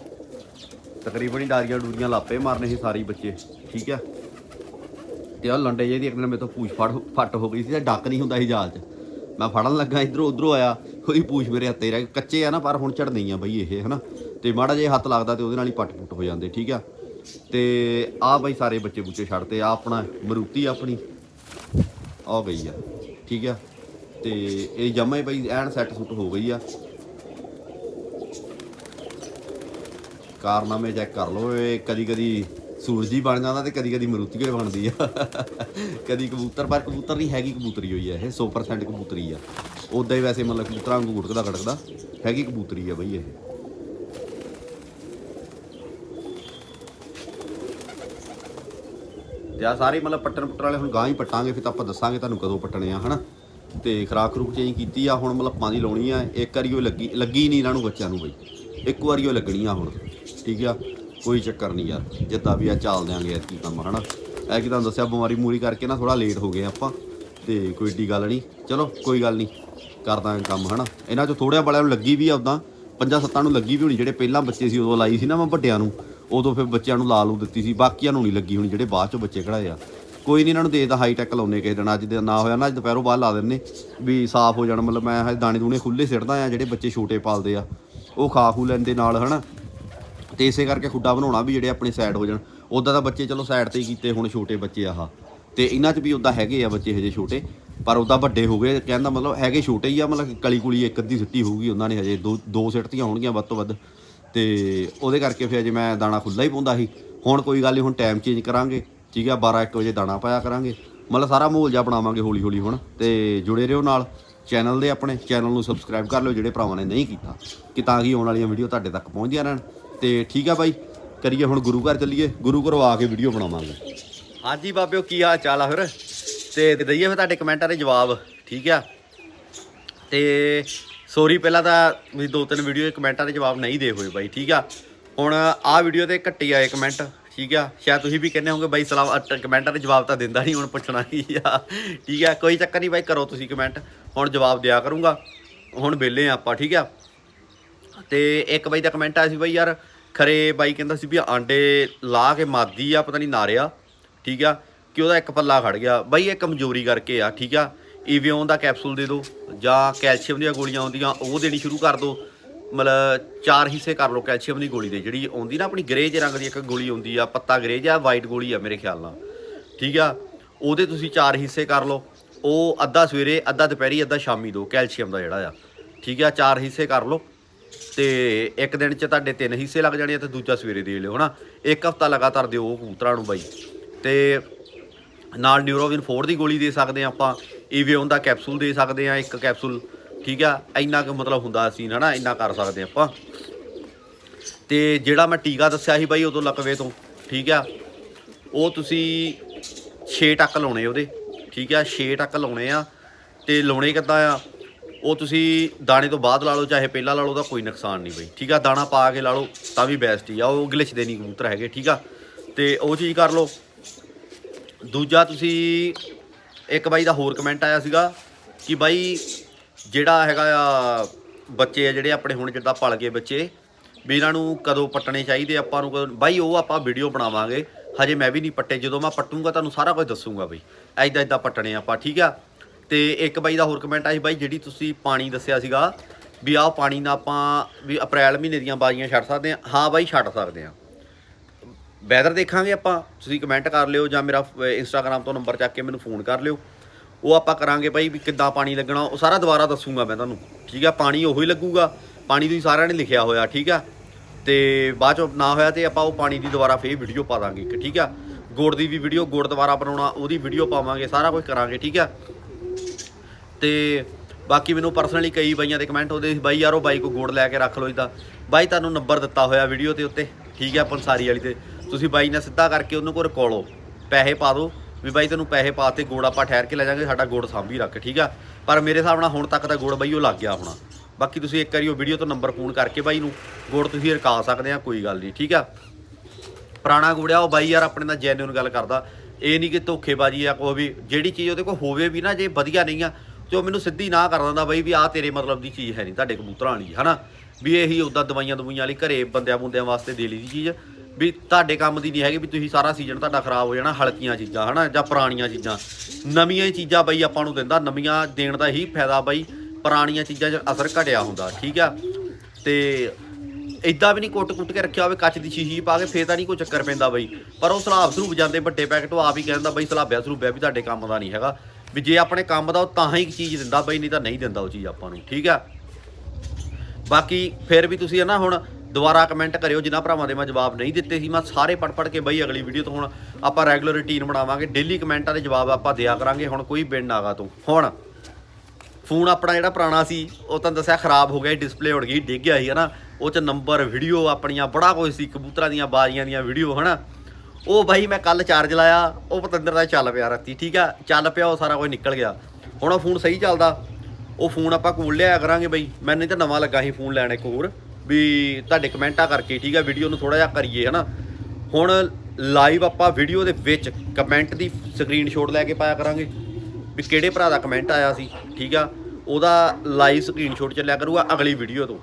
ਤਕਰੀਬਨ ਹੀ ਡਾਰੀਆਂ ਡੂਰੀਆਂ ਲਾਪੇ ਮਾਰਨੇ ਸੀ ਸਾਰੇ ਹੀ ਬੱਚੇ, ਠੀਕ ਆ? ਤੇ ਆ ਲੰਡੇ ਜਿਹੇ ਦੀ ਇੱਕ ਦਿਨ ਮੇਰੇ ਤੋਂ ਪੂਛ ਫੜ ਫੱਟ ਹੋ ਗਈ ਸੀ ਤੇ ਡੱਕ ਨਹੀਂ ਹੁੰਦਾ ਸੀ ਜਾਲ 'ਚ। ਮੈਂ ਫੜਨ ਲੱਗਾ, ਇਧਰੋਂ ਉਧਰੋਂ ਆਇਆ, ਉਹਦੀ ਪੂਛ ਮੇਰੇ ਹੱਥੇ ਰਹਿ ਗਈ। ਕੱਚੇ ਆ ਨਾ, ਪਰ ਹੁਣ ਚੜਨੀ ਆ ਬਈ ਇਹ, ਹਨਾ? ਤੇ ਮਾੜਾ ਜਿਹਾ ਹੱਥ ਲੱਗਦਾ ਤੇ ਉਹਦੇ ਨਾਲ ਹੀ ਪੱਟ ਪੁੱਟ ਹੋ ਜਾਂਦੇ, ਠੀਕ ਆ? ਤੇ ਆ ਬਾਈ ਸਾਰੇ ਬੱਚੇ ਬੁੱਚੇ ਛੱਡਤੇ ਆ ਆਪਣਾ ਮਰੂਤੀ ਆਪਣੀ ਆ ਗਈ ਆ, ਠੀਕ ਆ? ਤੇ ਇਹ ਜਮਾ ਹੀ ਬਈ ਐਨ ਸੈੱਟ ਸੁੱਟ ਹੋ ਗਈ ਆ। ਕਾਰਨਾਮੇ ਚੈੱਕ ਕਰ ਲਓ, ਇਹ ਕਦੀ ਕਦੀ ਸੂਰਜੀ ਬਣ ਜਾਂਦਾ ਤੇ ਕਦੀ ਕਦੀ ਮਰੂਤੀ ਵੀ ਬਣਦੀ ਆ। ਕਦੀ ਕਬੂਤਰ, ਪਰ ਕਬੂਤਰ ਨਹੀਂ, ਹੈਗੀ ਕਬੂਤਰੀ ਹੋਈ ਆ ਇਹ 100% ਕਬੂਤਰੀ ਆ। ਉਦਾਂ ਹੀ ਵੈਸੇ ਮਤਲਬ ਕਬੂਤਰਾਂ ਵਾਂਗੂ ਗੁੜਕਦਾ ਖੜਕਦਾ, ਹੈਗੀ ਕਬੂਤਰੀ ਆ ਬਈ ਇਹ। ਤੇ ਆ ਸਾਰੇ ਮਤਲਬ ਪੱਟਣ ਪੁੱਟਣ ਵਾਲੇ ਹੁਣ ਗਾਂ ਹੀ ਪੱਟਾਂਗੇ, ਫਿਰ ਤਾਂ ਆਪਾਂ ਦੱਸਾਂਗੇ ਤੁਹਾਨੂੰ ਕਦੋਂ ਪੱਟਣੇ ਆ, ਹਨਾ? ਤੇ ਖਰਾਕ ਖਰੂਕ ਚੇਂਜ ਕੀਤੀ ਆ, ਹੁਣ ਮਲੱਪਾਂ ਦੀ ਲਾਉਣੀ ਆ। ਇੱਕ ਵਾਰੀ ਉਹ ਲੱਗੀ ਲੱਗੀ ਨਹੀਂ ਇਹਨਾਂ ਨੂੰ ਬੱਚਿਆਂ ਨੂੰ ਬਈ। ਇੱਕ ਵਾਰੀ ਉਹ ਲੱਗਣੀ ਆ ਹੁਣ। ਠੀਕ ਆ? ਕੋਈ ਚੱਕਰ ਨਹੀਂ ਯਾਰ। ਜਿੱਦਾਂ ਵੀ ਆ, ਚਾਲ ਦਿਆਂਗੇ ਕੀ ਕੰਮ, ਹਨਾ? ਐ ਕਿ ਤੁਹਾਨੂੰ ਦੱਸਿਆ ਬਿਮਾਰੀ ਮੂਰੀ ਕਰਕੇ ਨਾ ਥੋੜਾ ਲੇਟ ਹੋ ਗਏ ਆਪਾਂ, ਤੇ ਕੋਈ ਏਡੀ ਗੱਲ ਨਹੀਂ। ਚਲੋ, ਕੋਈ ਗੱਲ ਨਹੀਂ। ਕਰਦਾ ਦਾਂਗੇ ਕੰਮ, ਹਨਾ? ਇਹਨਾਂ ਚੋਂ ਥੋੜਿਆਂ ਵਾਲਿਆਂ ਨੂੰ ਲੱਗੀ ਵੀ ਆ ਉਦਾਂ ਪੰਜਾਂ ਸੱਤਾਂ ਨੂੰ ਲੱਗੀ ਵੀ ਹੋਣੀ, ਜਿਹੜੇ ਪਹਿਲਾਂ ਬੱਚੇ ਸੀ ਉਦੋਂ ਲਾਈ ਸੀ ਨਾ ਮੈਂ ਵੱਡਿਆਂ ਨੂੰ। ਉਦੋਂ ਫਿਰ ਬੱਚਿਆਂ ਨੂੰ ਲਾ ਲੂ ਦਿੱਤੀ ਸੀ। ਬਾਕੀਆਂ ਨੂੰ ਨਹੀਂ ਲੱਗੀ ਹੋਣੀ, ਜਿਹੜੇ ਬਾਅਦ ਚੋਂ ਬੱਚੇ ਕਢਾਏ ਆ। ਕੋਈ ਨਹੀਂ ਇਹਨਾਂ ਨੂੰ ਦੇ ਦਾ ਹਾਈ ਟੈਕ ਲਾਉਨੇ ਕਿਸੇ ਦਿਨ, ਅੱਜ ਦੇ ਨਾ ਹੋਇਆ ਨਾ, ਅੱਜ ਦੁਪਹਿਰੋਂ ਬਾਅਦ ਲਾ ਦਿੰਨੇ ਵੀ ਸਾਫ਼ ਹੋ ਜਾਣ, ਮਤਲਬ ਮੈਂ ਹਜੇ ਦਾਣੇ ਦੂਣੇ ਖੁੱਲੇ ਸਿੱਟਦਾ ਆ, ਜਿਹੜੇ ਬੱਚੇ ਛੋਟੇ ਪਾਲਦੇ ਆ, ਉਹ ਖਾ ਖੂ ਲੈਂਦੇ ਨਾਲ, ਹਨਾ? ਤੇ ਇਸੇ ਕਰਕੇ ਖੁੱਡਾ ਬਣਾਉਣਾ ਵੀ ਜਿਹੜੇ ਆਪਣੇ ਸਾਈਡ ਹੋ ਜਾਣ। ਉਦਾਂ ਤਾਂ ਬੱਚੇ ਚਲੋ ਸਾਈਡ ਤੇ ਹੀ ਕੀਤੇ ਹੁਣ ਛੋਟੇ ਬੱਚੇ ਆਹ। ਤੇ ਇਹਨਾਂ 'ਚ ਵੀ ਉਦਾਂ ਹੈਗੇ ਆ ਬੱਚੇ ਹਜੇ ਛੋਟੇ, ਪਰ ਉਦਾਂ ਵੱਡੇ ਹੋ ਗਏ ਕਹਿੰਦਾ ਮਤਲਬ ਹੈਗੇ ਛੋਟੇ ਹੀ ਆ, ਮਤਲਬ ਕਲੀ ਕੁਲੀ ਇੱਕ ਅੱਧੀ ਸਿੱਟੀ ਹੋਊਗੀ ਉਹਨਾਂ ਨੇ ਹਜੇ, ਦੋ ਦੋ ਸਿੱਟੀਆਂ ਹੋਣਗੀਆਂ ਵੱਧ ਤੋਂ ਵੱਧ। ਤੇ ਉਹਦੇ ਕਰਕੇ ਫਿਰ ਅਜੇ ਮੈਂ ਦਾਣਾ ਖੁੱਲਾ ਹੀ ਪਾਉਂਦਾ ਸੀ। ਹੁਣ ਕੋਈ ਗੱਲ ਨਹੀਂ ਹੁਣ ਟਾਈਮ ਚੇਂਜ ਕਰਾਂਗੇ। ਠੀਕ ਆ 12 1 ਵਜੇ ਦਾਣਾ ਪਾਇਆ ਕਰਾਂਗੇ। ਮਤਲਬ ਸਾਰਾ ਮਾਹੌਲ ਜਿਹਾ ਬਣਾਵਾਂਗੇ ਹੌਲੀ ਹੌਲੀ ਹੁਣ ਤੇ ਜੁੜੇ ਰਹੋ ਨਾਲ ਚੈਨਲ ਦੇ ਆਪਣੇ। ਚੈਨਲ ਨੂੰ ਸਬਸਕ੍ਰਾਈਬ ਕਰ ਲਿਓ ਜਿਹੜੇ ਭਰਾਵਾਂ ਨੇ ਨਹੀਂ ਕੀਤਾ, ਕਿ ਤਾਂ ਕਿ ਆਉਣ ਵਾਲੀਆਂ ਵੀਡੀਓ ਤੁਹਾਡੇ ਤੱਕ ਪਹੁੰਚਦੀਆਂ ਰਹਿਣ। ਤੇ ਠੀਕ ਆ ਬਾਈ, ਕਰੀਏ ਹੁਣ ਗੁਰੂ ਘਰ ਚੱਲੀਏ। ਗੁਰੂ ਘਰੋਂ ਆ ਕੇ ਵੀਡੀਓ ਬਣਾਵਾਂਗੇ। ਹਾਂਜੀ ਬਾਬਿਓ, ਕੀ ਹਾਲ ਚਾਲ ਆ ਫਿਰ? ਤੇ ਤੇ ਦਈਏ ਫਿਰ ਤੁਹਾਡੇ ਕਮੈਂਟਾਂ ਦੇ ਜਵਾਬ, ਠੀਕ ਆ? ਤੇ ਸੋਰੀ ਪਹਿਲਾਂ ਤਾਂ ਵੀ ਦੋ ਤਿੰਨ ਵੀਡੀਓ ਦੇ ਕਮੈਂਟਾਂ ਦੇ ਜਵਾਬ ਨਹੀਂ ਦੇ ਹੋਏ ਬਾਈ, ਠੀਕ ਆ? ਹੁਣ ਆਹ ਵੀਡੀਓ ਤੇ ਘੱਟੀ ਆਏ ਕਮੈਂਟ ਠੀਕ ਆ? ਸ਼ਾਇਦ ਤੁਸੀਂ ਵੀ ਕਹਿੰਦੇ ਹੋਗੇ ਬਾਈ ਸਲਾਮ ਕਮੈਂਟਾਂ ਦੇ ਜਵਾਬ ਤਾਂ ਦਿੰਦਾ ਨਹੀਂ ਹੁਣ ਪੁੱਛਣਾ ਕੀ ਆ? ਠੀਕ ਆ? ਕੋਈ ਚੱਕਰ ਨਹੀਂ ਬਾਈ, ਕਰੋ ਤੁਸੀਂ ਕਮੈਂਟ। ਹੁਣ ਜਵਾਬ ਦਿਆ ਕਰੂੰਗਾ। ਹੁਣ ਵਿਹਲੇ ਆ ਆਪਾਂ, ਠੀਕ ਆ? ਤੇ ਇੱਕ ਬਾਈ ਦਾ ਕਮੈਂਟ ਆਇਆ ਸੀ ਬਾਈ, ਯਾਰ, ਖਰੇ ਬਾਈ ਕਹਿੰਦਾ ਸੀ ਵੀ ਆਂਡੇ ਲਾ ਕੇ ਮਾਦੀ ਆ, ਪਤਾ ਨਹੀਂ ਨਾਰਿਆ। ਠੀਕ ਆ? ਕਿ ਉਹਦਾ ਇੱਕ ਪੱਲਾ ਖੜ ਗਿਆ। ਬਾਈ, ਇਹ ਕਮਜ਼ੋਰੀ ਕਰਕੇ ਆ, ਠੀਕ ਆ? ਈਵੀਓਨ ਦਾ ਕੈਪਸੂਲ ਦੇ ਦਿਓ ਜਾਂ ਕੈਲਸ਼ੀਅਮ ਦੀਆਂ ਗੋਲੀਆਂ ਆਉਂਦੀਆਂ, ਉਹ ਦੇਣੀ ਸ਼ੁਰੂ ਕਰ ਦਿਓ ਮਤਲਬ ਚਾਰ ਹਿੱਸੇ ਕਰ ਲਓ ਕੈਲਸ਼ੀਅਮ ਦੀ ਗੋਲੀ ਦੇ, ਜਿਹੜੀ ਆਉਂਦੀ ਨਾ ਆਪਣੀ ਗ੍ਰੇ ਜਿਹੇ ਰੰਗ ਦੀ ਇੱਕ ਗੋਲੀ ਆਉਂਦੀ ਆ, ਪੱਤਾ ਗ੍ਰੇ ਜਾਂ ਵਾਈਟ ਗੋਲੀ ਆ ਮੇਰੇ ਖਿਆਲ ਨਾਲ। ਠੀਕ ਆ? ਉਹਦੇ ਤੁਸੀਂ ਚਾਰ ਹਿੱਸੇ ਕਰ ਲਓ। ਉਹ ਅੱਧਾ ਸਵੇਰੇ, ਅੱਧਾ ਦੁਪਹਿਰੀ, ਅੱਧਾ ਸ਼ਾਮੀ ਦਿਓ ਕੈਲਸ਼ੀਅਮ ਦਾ ਜਿਹੜਾ ਆ। ਠੀਕ ਆ? ਚਾਰ ਹਿੱਸੇ ਕਰ ਲਓ। ਤੇ ਇੱਕ ਦਿਨ 'ਚ ਤੁਹਾਡੇ ਤਿੰਨ ਹਿੱਸੇ ਲੱਗ ਜਾਣੇ ਆ ਤੇ ਦੂਜਾ ਸਵੇਰੇ ਦੇ ਲਿਓ, ਹਨਾ? ਇੱਕ ਹਫਤਾ ਲਗਾਤਾਰ ਦਿਓ ਕਬੂਤਰਾਂ ਨੂੰ ਬਾਈ। ਤੇ ਨਾਲ ਨਿਊਰੋਵਿਨ 4 ਦੀ ਗੋਲੀ ਦੇ ਸਕਦੇ ਆ ਆਪਾਂ, ਈਵੀਓਨ ਦਾ ਕੈਪਸੂਲ ਦੇ ਸਕਦੇ ਆ, ਇੱਕ ਕੈਪਸੂਲ ਠੀਕ ਆ? ਇੰਨਾ ਕੁ ਮਤਲਬ ਹੁੰਦਾ ਸੀ, ਹਨਾ? ਇੰਨਾ ਕਰ ਸਕਦੇ ਆਪਾਂ। ਤੇ ਜਿਹੜਾ ਮੈਂ ਟੀਕਾ ਦੱਸਿਆ ਸੀ ਬਾਈ ਉਦੋਂ ਲਕਵੇ ਤੋਂ, ਠੀਕ ਆ? ਉਹ ਤੁਸੀਂ 6 ਟੱਕ ਲਾਉਣੇ ਉਹਦੇ, ਠੀਕ ਆ? 6 ਟੱਕ ਲਾਉਣੇ ਆ। ਤੇ ਲਾਉਣੇ ਕਿੱਦਾਂ ਆ? ਉਹ ਤੁਸੀਂ ਦਾਣੇ ਤੋਂ ਬਾਅਦ ਲਾ ਲਓ, ਚਾਹੇ ਪਹਿਲਾਂ ਲਾ ਲਓ, ਉਹਦਾ ਕੋਈ ਨੁਕਸਾਨ ਨਹੀਂ ਬਈ, ਠੀਕ ਆ? ਦਾਣਾ ਪਾ ਕੇ ਲਾ ਲਓ, ਤਾਂ ਵੀ ਬੈਸਟ ਹੀ ਆ। ਉਹ ਗਲਿਚਦੇ ਨਹੀਂ ਕਬੂਤਰ ਹੈਗੇ, ਠੀਕ ਆ? ਤੇ ਉਹ ਚੀਜ਼ ਕਰ ਲਓ। ਦੂਜਾ ਤੁਸੀਂ, ਇੱਕ ਬਾਈ ਦਾ ਹੋਰ ਕਮੈਂਟ ਆਇਆ ਸੀਗਾ ਕਿ ਬਾਈ ਜਿਹੜਾ ਹੈਗਾ ਆ, ਬੱਚੇ ਆ ਜਿਹੜੇ ਆਪਣੇ ਹੁਣ ਜਿੱਦਾਂ ਪਲ ਗਏ ਬੱਚੇ, ਵੀ ਇਹਨਾਂ ਨੂੰ ਕਦੋਂ ਪੱਟਣੇ ਚਾਹੀਦੇ ਆਪਾਂ ਨੂੰ ਕਦੋਂ ਬਾਈ ਉਹ ਆਪਾਂ ਵੀਡੀਓ ਬਣਾਵਾਂਗੇ। ਹਜੇ ਮੈਂ ਵੀ ਨਹੀਂ ਪੱਟੇ, ਜਦੋਂ ਮੈਂ ਪੱਟੂਗਾ ਤੁਹਾਨੂੰ ਸਾਰਾ ਕੁਝ ਦੱਸੂਗਾ ਬਈ। ਐਦਾਂ ਐਦਾਂ ਪੱਟਣੇ ਆਪਾਂ, ਠੀਕ ਆ? ਤੇ ਇੱਕ ਬਾਈ ਦਾ ਹੋਰ ਕਮੈਂਟ ਆਇਆ ਸੀ, ਬਾਈ ਜਿਹੜੀ ਤੁਸੀਂ ਪਾਣੀ ਦੱਸਿਆ ਸੀਗਾ, ਵੀ ਆਹ ਪਾਣੀ ਨਾਲ ਆਪਾਂ ਵੀ ਅਪ੍ਰੈਲ ਮਹੀਨੇ ਦੀਆਂ ਬਾਜ਼ੀਆਂ ਛੱਡ ਸਕਦੇ ਆ। ਹਾਂ ਬਾਈ, ਛੱਡ ਸਕਦੇ ਆ। ਵੈਦਰ ਦੇਖਾਂਗੇ ਆਪਾਂ, ਤੁਸੀਂ ਕਮੈਂਟ ਕਰ ਲਿਓ ਜਾਂ ਮੇਰਾ ਇੰਸਟਾਗ੍ਰam ਤੋਂ ਨੰਬਰ ਚੱਕ ਕੇ ਮੈਨੂੰ ਫੋਨ ਕਰ ਲਿਓ। ਉਹ ਆਪਾਂ ਕਰਾਂਗੇ ਭਾਈ ਵੀ ਕਿੱਦਾਂ ਪਾਣੀ ਲੱਗਣਾ, ਉਹ ਸਾਰਾ ਦੁਬਾਰਾ ਦੱਸੂਗਾ ਮੈਂ ਤੁਹਾਨੂੰ। ਠੀਕ ਆ, ਪਾਣੀ ਉਹੀ ਲੱਗੂਗਾ, ਪਾਣੀ ਤੁਸੀਂ ਸਾਰਿਆਂ ਨੇ ਲਿਖਿਆ ਹੋਇਆ, ਠੀਕ ਆ? ਤੇ ਬਾਅਦ ਚ ਨਾ ਹੋਇਆ ਤੇ ਆਪਾਂ ਉਹ ਪਾਣੀ ਦੀ ਦੁਬਾਰਾ ਫੇਰ ਵੀਡੀਓ ਪਾ ਦਾਂਗੇ ਇੱਕ, ਠੀਕ ਆ? ਗੁੜ ਦੀ ਵੀ ਵੀਡੀਓ ਗੁੜ ਦੁਬਾਰਾ ਬਣਾਉਣਾ, ਉਹਦੀ ਵੀਡੀਓ ਪਾਵਾਂਗੇ, ਸਾਰਾ ਕੁਝ ਕਰਾਂਗੇ, ਠੀਕ ਆ? ਤੇ ਬਾਕੀ ਮੈਨੂੰ ਪਰਸਨਲੀ ਕਈ ਬਾਈਆਂ ਦੇ ਕਮੈਂਟ ਆਉਂਦੇ ਸੀ, ਬਾਈ ਯਾਰ ਉਹ ਬਾਈ ਕੋ ਗੁੜ ਲੈ ਕੇ ਰੱਖ ਲਓ ਇਦਾਂ ਬਾਈ ਤੁਹਾਨੂੰ ਨੰਬਰ ਦਿੱਤਾ ਹੋਇਆ ਵੀਡੀਓ ਦੇ ਉੱਤੇ, ਠੀਕ ਹੈ ਪੰਸਾਰੀ ਵਾਲੀ ਤੇ। ਤੁਸੀਂ ਬਾਈ ਨਾਲ ਸਿੱਧਾ ਕਰਕੇ ਉਹਨੂੰ ਕੋਲ ਕੋਲੋ ਪੈਸੇ ਪਾ ਦਿਓ। ਵੀ ਬਾਈ ਤੈਨੂੰ ਪੈਸੇ ਪਾ ਤੇ ਗੋੜ ਆਪਾਂ ਠਹਿਰ ਕੇ ਲੈ ਜਾਾਂਗੇ, ਸਾਡਾ ਗੋੜ ਸਾਂਭੀ ਰੱਖ, ਠੀਕ ਆ? ਪਰ ਮੇਰੇ ਹਿਸਾਬ ਨਾਲ ਹੁਣ ਤੱਕ ਦਾ ਗੋੜ ਬਾਈ ਉਹ ਲੱਗ ਗਿਆ ਹੋਣਾ। ਬਾਕੀ ਤੁਸੀਂ ਇੱਕ ਵਾਰੀ ਉਹ ਵੀਡੀਓ ਤੋਂ ਨੰਬਰ ਫੋਨ ਕਰਕੇ ਬਾਈ ਨੂੰ, ਗੋੜ ਤੁਸੀਂ ਰਕਾ ਸਕਦੇ ਆ, ਕੋਈ ਗੱਲ ਨਹੀਂ, ਠੀਕ ਆ? ਪੁਰਾਣਾ ਗੋੜਿਆ ਉਹ ਬਾਈ ਯਾਰ ਆਪਣੇ ਨਾਲ ਜੈਨੂਨ ਗੱਲ ਕਰਦਾ। ਇਹ ਨਹੀਂ ਕਿ ਧੋਖੇਬਾਜ਼ੀ ਆ, ਕੋਈ ਵੀ, ਜਿਹੜੀ ਚੀਜ਼ ਉਹਦੇ ਕੋਲ ਹੋਵੇ ਵੀ ਨਾ, ਜੇ ਵਧੀਆ ਨਹੀਂ ਆ, ਤੇ ਉਹ ਮੈਨੂੰ ਸਿੱਧੀ ਨਾ ਕਰ ਦਿੰਦਾ ਬਾਈ ਵੀ ਆਹ ਤੇਰੇ ਮਤਲਬ ਦੀ ਚੀਜ਼ ਹੈ ਨਹੀਂ, ਤੁਹਾਡੇ ਕਬੂਤਰਾਂ ਵਾਲੀ, ਹਨਾ? ਵੀ ਇਹੀ ਉਦਾਂ ਦਵਾਈਆਂ ਦਵਾਈਆਂ ਵਾਲੀ ਘਰੇ ਬੰਦਿਆਂ ਬੁੰਦਿਆਂ ਵਾਸਤੇ ਦੇ ਲਈ ਦੀ ਚੀਜ਼। ਵੀ ਤੁਹਾਡੇ ਕੰਮ ਦੀ ਨਹੀਂ ਹੈਗੀ ਵੀ ਤੁਸੀਂ ਸਾਰਾ ਸੀਜ਼ਨ ਤੁਹਾਡਾ ਖਰਾਬ ਹੋ ਜਾਣਾ, ਹਲਕੀਆਂ ਚੀਜ਼ਾਂ, ਹਨਾ, ਜਾਂ ਪੁਰਾਣੀਆਂ ਚੀਜ਼ਾਂ। ਨਵੀਆਂ ਹੀ ਚੀਜ਼ਾਂ ਬਈ ਆਪਾਂ ਨੂੰ ਦਿੰਦਾ, ਨਵੀਆਂ ਦੇਣ ਦਾ ਹੀ ਫਾਇਦਾ ਬਾਈ ਪੁਰਾਣੀਆਂ ਚੀਜ਼ਾਂ 'ਚ ਅਸਰ ਘਟਿਆ ਹੁੰਦਾ, ਠੀਕ ਆ? ਤੇ ਇਦਾਂ ਵੀ ਨਹੀਂ ਕੁੱਟ-ਕੁੱਟ ਕੇ ਰੱਖਿਆ ਹੋਵੇ, ਕੱਚ ਦੀ ਸ਼ੀਸ਼ੀ ਪਾ ਕੇ ਫੇਰ ਤਾਂ ਨਹੀਂ ਕੋਈ ਚੱਕਰ ਪੈਂਦਾ ਬਈ। ਪਰ ਉਹ ਸਲਾਬ ਸਰੂਪ ਜਾਂਦੇ, ਵੱਡੇ ਪੈਕਟ ਉਹ ਆਪ ਹੀ ਕਹਿੰਦਾ ਬਈ ਸਲਾਬਿਆ ਸਰੂਪਿਆ ਵੀ ਤੁਹਾਡੇ ਕੰਮ ਦਾ ਨਹੀਂ ਹੈਗਾ। ਵੀ ਜੇ ਆਪਣੇ ਕੰਮ ਦਾ ਉਹ ਤਾਂ ਹੀ ਚੀਜ਼ ਦਿੰਦਾ ਬਈ, ਨਹੀਂ ਤਾਂ ਨਹੀਂ ਦਿੰਦਾ ਉਹ ਚੀਜ਼ ਆਪਾਂ ਨੂੰ, ਠੀਕ ਆ? ਬਾਕੀ ਫਿਰ ਵੀ ਤੁਸੀਂ ਨਾ ਹੁਣ ਦੁਬਾਰਾ ਕਮੈਂਟ ਕਰਿਓ, ਜਿਨ੍ਹਾਂ ਭਰਾਵਾਂ ਦੇ ਮੈਂ ਜਵਾਬ ਨਹੀਂ ਦਿੱਤੇ ਸੀ। ਮੈਂ ਸਾਰੇ ਪੜ ਪੜ ਕੇ ਬਈ ਅਗਲੀ ਵੀਡੀਓ ਤੋਂ ਹੁਣ ਆਪਾਂ ਰੈਗੂਲਰ ਰੁਟੀਨ ਬਣਾਵਾਂਗੇ। ਡੇਲੀ ਕਮੈਂਟਾਂ ਦੇ ਜਵਾਬ ਆਪਾਂ ਦਿਆ ਕਰਾਂਗੇ। ਹੁਣ ਕੋਈ ਬਿਨ ਨਾਗਾ ਤੂੰ। ਹੁਣ ਫੋਨ ਆਪਣਾ ਜਿਹੜਾ ਪੁਰਾਣਾ ਸੀ, ਉਹ ਤਾਂ ਦੱਸਿਆ ਖਰਾਬ ਹੋ ਗਿਆ ਡਿਸਪਲੇ ਉੜ ਗਈ, ਡਿੱਗ ਗਿਆ ਸੀ, ਹਨਾ? ਉਹ ਚ ਨੰਬਰ ਵੀਡੀਓ ਆਪਣੀਆਂ, ਬੜਾ ਕੁਝ ਸੀ, ਕਬੂਤਰਾਂ ਦੀਆਂ, ਬਾਜ਼ੀਆਂ ਦੀਆਂ ਵੀਡੀਓ ਹਨਾ? ਉਹ ਬਾਈ ਮੈਂ ਕੱਲ ਚਾਰਜ ਲਾਇਆ, ਉਹ ਪਤੰਦਰ ਦਾ ਚੱਲ ਪਿਆ ਰਾਤੀ, ਠੀਕ ਆ? ਚੱਲ ਪਿਆ, ਉਹ ਸਾਰਾ ਕੁਝ ਨਿਕਲ ਗਿਆ। ਹੁਣ ਉਹ ਫੋਨ ਸਹੀ ਚੱਲਦਾ। ਉਹ ਫੋਨ ਆਪਾਂ ਕੋਲ ਲਿਆ ਕਰਾਂਗੇ ਬਈ। ਮੈਨੂੰ ਤਾਂ ਨਵਾਂ ਲੱਗਾ ਸੀ ਫੋਨ ਲੈਣ ਇੱਕ ਹੋਰ। ਵੀ ਤੁਹਾਡੇ ਕਮੈਂਟਾਂ ਕਰਕੇ, ਠੀਕ ਆ, ਵੀਡੀਓ ਨੂੰ ਥੋੜਾ ਜਿਹਾ ਕਰੀਏ, ਹਨਾ। ਹੁਣ ਲਾਈਵ ਆਪਾਂ ਵੀਡੀਓ ਦੇ ਵਿੱਚ ਕਮੈਂਟ ਦੀ ਸਕਰੀਨਸ਼ਾਟ ਲੈ ਕੇ ਪਾਇਆ ਕਰਾਂਗੇ ਵੀ ਕਿਹੜੇ ਭਰਾ ਦਾ ਕਮੈਂਟ ਆਇਆ ਸੀ, ਠੀਕ ਆ। ਉਹਦਾ ਲਾਈਵ ਸਕਰੀਨਸ਼ਾਟ ਚੱਲਿਆ ਕਰੂਗਾ ਅਗਲੀ ਵੀਡੀਓ ਤੋਂ,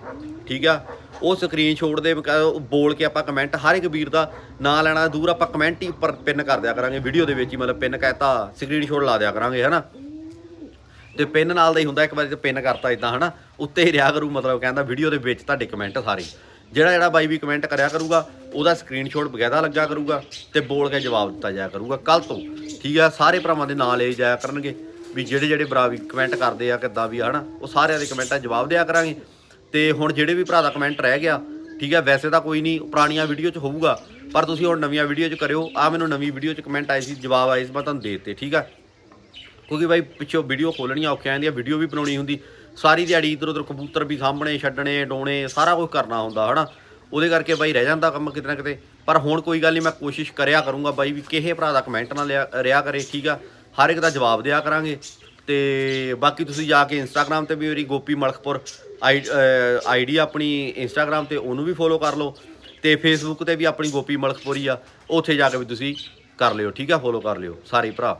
ਠੀਕ ਆ। ਉਹ ਸਕਰੀਨਸ਼ਾਟ ਦੇ ਬੋਲ ਕੇ ਆਪਾਂ ਕਮੈਂਟ ਹਰ ਇੱਕ ਵੀਰ ਦਾ ਨਾਂ ਲੈਣਾ ਦੂਰ ਆਪਾਂ ਕਮੈਂਟ ਹੀ ਉੱਪਰ ਪਿੰਨ ਕਰ ਦਿਆ ਕਰਾਂਗੇ ਵੀਡੀਓ ਦੇ ਵਿੱਚ ਹੀ ਮਤਲਬ ਪਿੰਨ ਕਹਿਤਾ ਸਕਰੀਨਸ਼ਾਟ ਲਾ ਦਿਆ ਕਰਾਂਗੇ, ਹਨਾ। ਤੇ ਪਿੰਨ ਨਾਲ ਦਾ ਹੀ ਹੁੰਦਾ, ਇੱਕ ਵਾਰੀ ਤੇ ਪਿੰਨ ਕਰਤਾ ਇਦਾਂ ਹਨਾ? ਉੱਤੇ ਹੀ ਰਿਹਾ ਕਰੂ, ਮਤਲਬ ਕਹਿੰਦਾ ਵੀਡੀਓ ਦੇ ਵਿੱਚ ਤੁਹਾਡੇ ਕਮੈਂਟ ਸਾਰੇ। ਜਿਹੜਾ ਜਿਹੜਾ ਬਾਈ ਵੀ ਕਮੈਂਟ ਕਰਿਆ ਕਰੂਗਾ, ਉਹਦਾ ਸਕਰੀਨਸ਼ਾਟ ਬਗੈਦਾ ਲੱਗਾ ਕਰੂਗਾ ਤੇ ਬੋਲ ਕੇ ਜਵਾਬ ਦਿੱਤਾ ਜਾਇਆ ਕਰੂਗਾ ਕੱਲ ਤੋਂ। ਠੀਕ ਆ? ਸਾਰੇ ਭਰਾਵਾਂ ਦੇ ਨਾਂ ਲਏ ਜਾਇਆ ਕਰਨਗੇ ਵੀ ਜਿਹੜੇ ਜਿਹੜੇ ਭਰਾ ਵੀ ਕਮੈਂਟ ਕਰਦੇ ਆ, ਕਿੱਦਾਂ ਵੀ ਆ, ਹਨਾ? ਉਹ ਸਾਰਿਆਂ ਦੇ ਕਮੈਂਟਾਂ ਜਵਾਬ ਦਿਆ ਕਰਾਂਗੇ। ਤੇ ਹੁਣ ਜਿਹੜੇ ਵੀ ਭਰਾ ਦਾ ਕਮੈਂਟ ਰਹਿ ਗਿਆ, ਠੀਕ ਆ? ਵੈਸੇ ਤਾਂ ਕੋਈ ਨਹੀਂ, ਪੁਰਾਣੀਆਂ ਵੀਡੀਓ 'ਚ ਹੋਊਗਾ, ਪਰ ਤੁਸੀਂ ਹੁਣ ਨਵੀਆਂ ਵੀਡੀਓ 'ਚ ਕਰਿਓ। ਆ ਮੈਨੂੰ ਨਵੀਂ ਵੀਡੀਓ 'ਚ ਕਮੈਂਟ ਆਏ ਸੀ, ਜਵਾਬ ਆਏ ਸੀ, ਮੈਂ ਤੁਹਾਨੂੰ ਦੇ ਦਿੱਤੇ, ਠੀਕ ਆ? ਕਿਉਂਕਿ ਬਾਈ ਪਿੱਛੋਂ ਵੀਡੀਓ ਖੋਲਣੀਆਂ ਔਖੀਆਂ ਜਾਂਦੀਆਂ ਵੀਡੀਓ ਵੀ ਬਣਾਉਣੀ ਹੁੰਦੀ। ਸਾਰੀ ਦਿਹਾੜੀ ਇਧਰ ਉਧਰ ਕਬੂਤਰ ਵੀ ਸਾਹਮਣੇ ਛੱਡਣੇ ਡੋਣੇ ਸਾਰਾ ਕੁਝ ਕਰਨਾ ਹੁੰਦਾ, ਹਨਾ? ਉਹਦੇ ਕਰਕੇ ਬਾਈ ਰਹਿ ਜਾਂਦਾ ਕੰਮ ਕਿਤੇ ਨਾ ਕਿਤੇ। ਪਰ ਹੁਣ ਕੋਈ ਗੱਲ ਨਹੀਂ, ਮੈਂ ਕੋਸ਼ਿਸ਼ ਕਰਿਆ ਕਰੂੰਗਾ ਬਾਈ ਵੀ ਕਿਸੇ ਭਰਾ ਦਾ ਕਮੈਂਟ ਨਾ ਲਿਆ ਰਿਆ ਕਰੇ, ਠੀਕ ਆ? ਹਰ ਇੱਕ ਦਾ ਜਵਾਬ ਦਿਆ ਕਰਾਂਗੇ। ਤੇ ਬਾਕੀ ਤੁਸੀਂ ਜਾ ਕੇ ਇੰਸਟਾਗ੍ਰam ਤੇ ਵੀ ਮੇਰੀ ਗੋਪੀ ਮਲਕਪੁਰ ਆਈਡੀ ਆਪਣੀ ਇੰਸਟਾਗ੍ਰam ਤੇ ਉਹਨੂੰ ਵੀ ਫੋਲੋ ਕਰ ਲਓ। ਤੇ ਫੇਸਬੁੱਕ ਤੇ ਵੀ ਆਪਣੀ ਗੋਪੀ ਮਲਖਪੁਰੀ ਆ। ਉੱਥੇ ਜਾ ਕੇ ਵੀ ਤੁਸੀਂ ਕਰ ਲਿਓ, ਠੀਕ ਆ? ਫੋਲੋ ਕਰ ਲਿਓ, ਸਾਰੇ ਭਰਾ।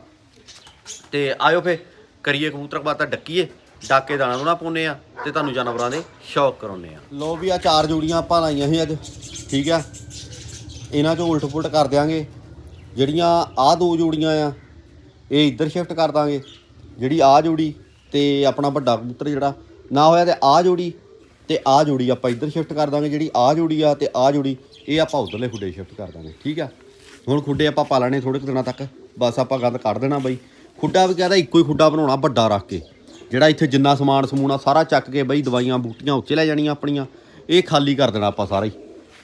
ਤੇ ਆਇਓ ਫੇ, ਕਰੀਏ ਕਬੂਤਰ ਕਬਾਤਾ ਡੱਕੀਏ, ਡਾਕੇ ਦਾਣਾ ਦੂਣਾ ਪਾਉਨੇ ਆ ਤੇ ਤੁਹਾਨੂੰ ਜਾਨਵਰਾਂ ਦੇ ਸ਼ੌਕ ਕਰਾਉਨੇ ਆ। ਲੋ ਵੀ ਆ ਚਾਰ ਜੋੜੀਆਂ ਆਪਾਂ ਲਾਈਆਂ ਸੀ ਅੱਜ, ਠੀਕ ਆ? ਇਹਨਾਂ ਚੋਂ ਉਲਟ ਪੁਲਟ ਕਰ ਦਿਆਂਗੇ। ਜਿਹੜੀਆਂ ਆਹ ਦੋ ਜੋੜੀਆਂ ਆ, ਇਹ ਇੱਧਰ ਸ਼ਿਫਟ ਕਰ ਦਾਂਗੇ। ਜਿਹੜੀ ਆਹ ਜੋੜੀ ਤੇ ਆਪਣਾ ਵੱਡਾ ਕਬੂਤਰ ਜਿਹੜਾ, ਨਾ ਹੋਇਆ ਤੇ ਆਹ ਜੋੜੀ ਤੇ ਆਹ ਜੋੜੀ ਆਪਾਂ ਇੱਧਰ ਸ਼ਿਫਟ ਕਰ ਦਾਂਗੇ। ਜਿਹੜੀ ਆਹ ਜੋੜੀ ਆ ਤੇ ਆਹ ਜੋੜੀ, ਇਹ ਆਪਾਂ ਉਧਰਲੇ ਖੁੱਡੇ ਸ਼ਿਫਟ ਕਰ ਦਾਂਗੇ, ਠੀਕ ਆ? ਹੁਣ ਖੁੱਡੇ ਆਪਾਂ ਪਾ ਲੈਣੇ ਥੋੜੇ ਕੁ ਦਿਨਾਂ ਤੱਕ, ਬਸ ਆਪਾਂ ਗੰਦ ਕੱਢ ਦੇਣਾ ਬਈ। ਖੁੱਡਾ ਵੀ ਕਹਿੰਦਾ ਇੱਕੋ ਹੀ ਖੁੱਡਾ ਬਣਾਉਣਾ ਵੱਡਾ ਰੱਖ ਕੇ। ਜਿਹੜਾ ਇੱਥੇ ਜਿੰਨਾ ਸਮਾਨ ਸਮੂਨ ਆ ਸਾਰਾ ਚੱਕ ਕੇ ਬਈ ਦਵਾਈਆਂ, ਬੂਟੀਆਂ ਉੱਚੇ ਲੈ ਜਾਣੀਆਂ ਆਪਣੀਆਂ। ਇਹ ਖਾਲੀ ਕਰ ਦੇਣਾ ਆਪਾਂ ਸਾਰਾ। ਹੀ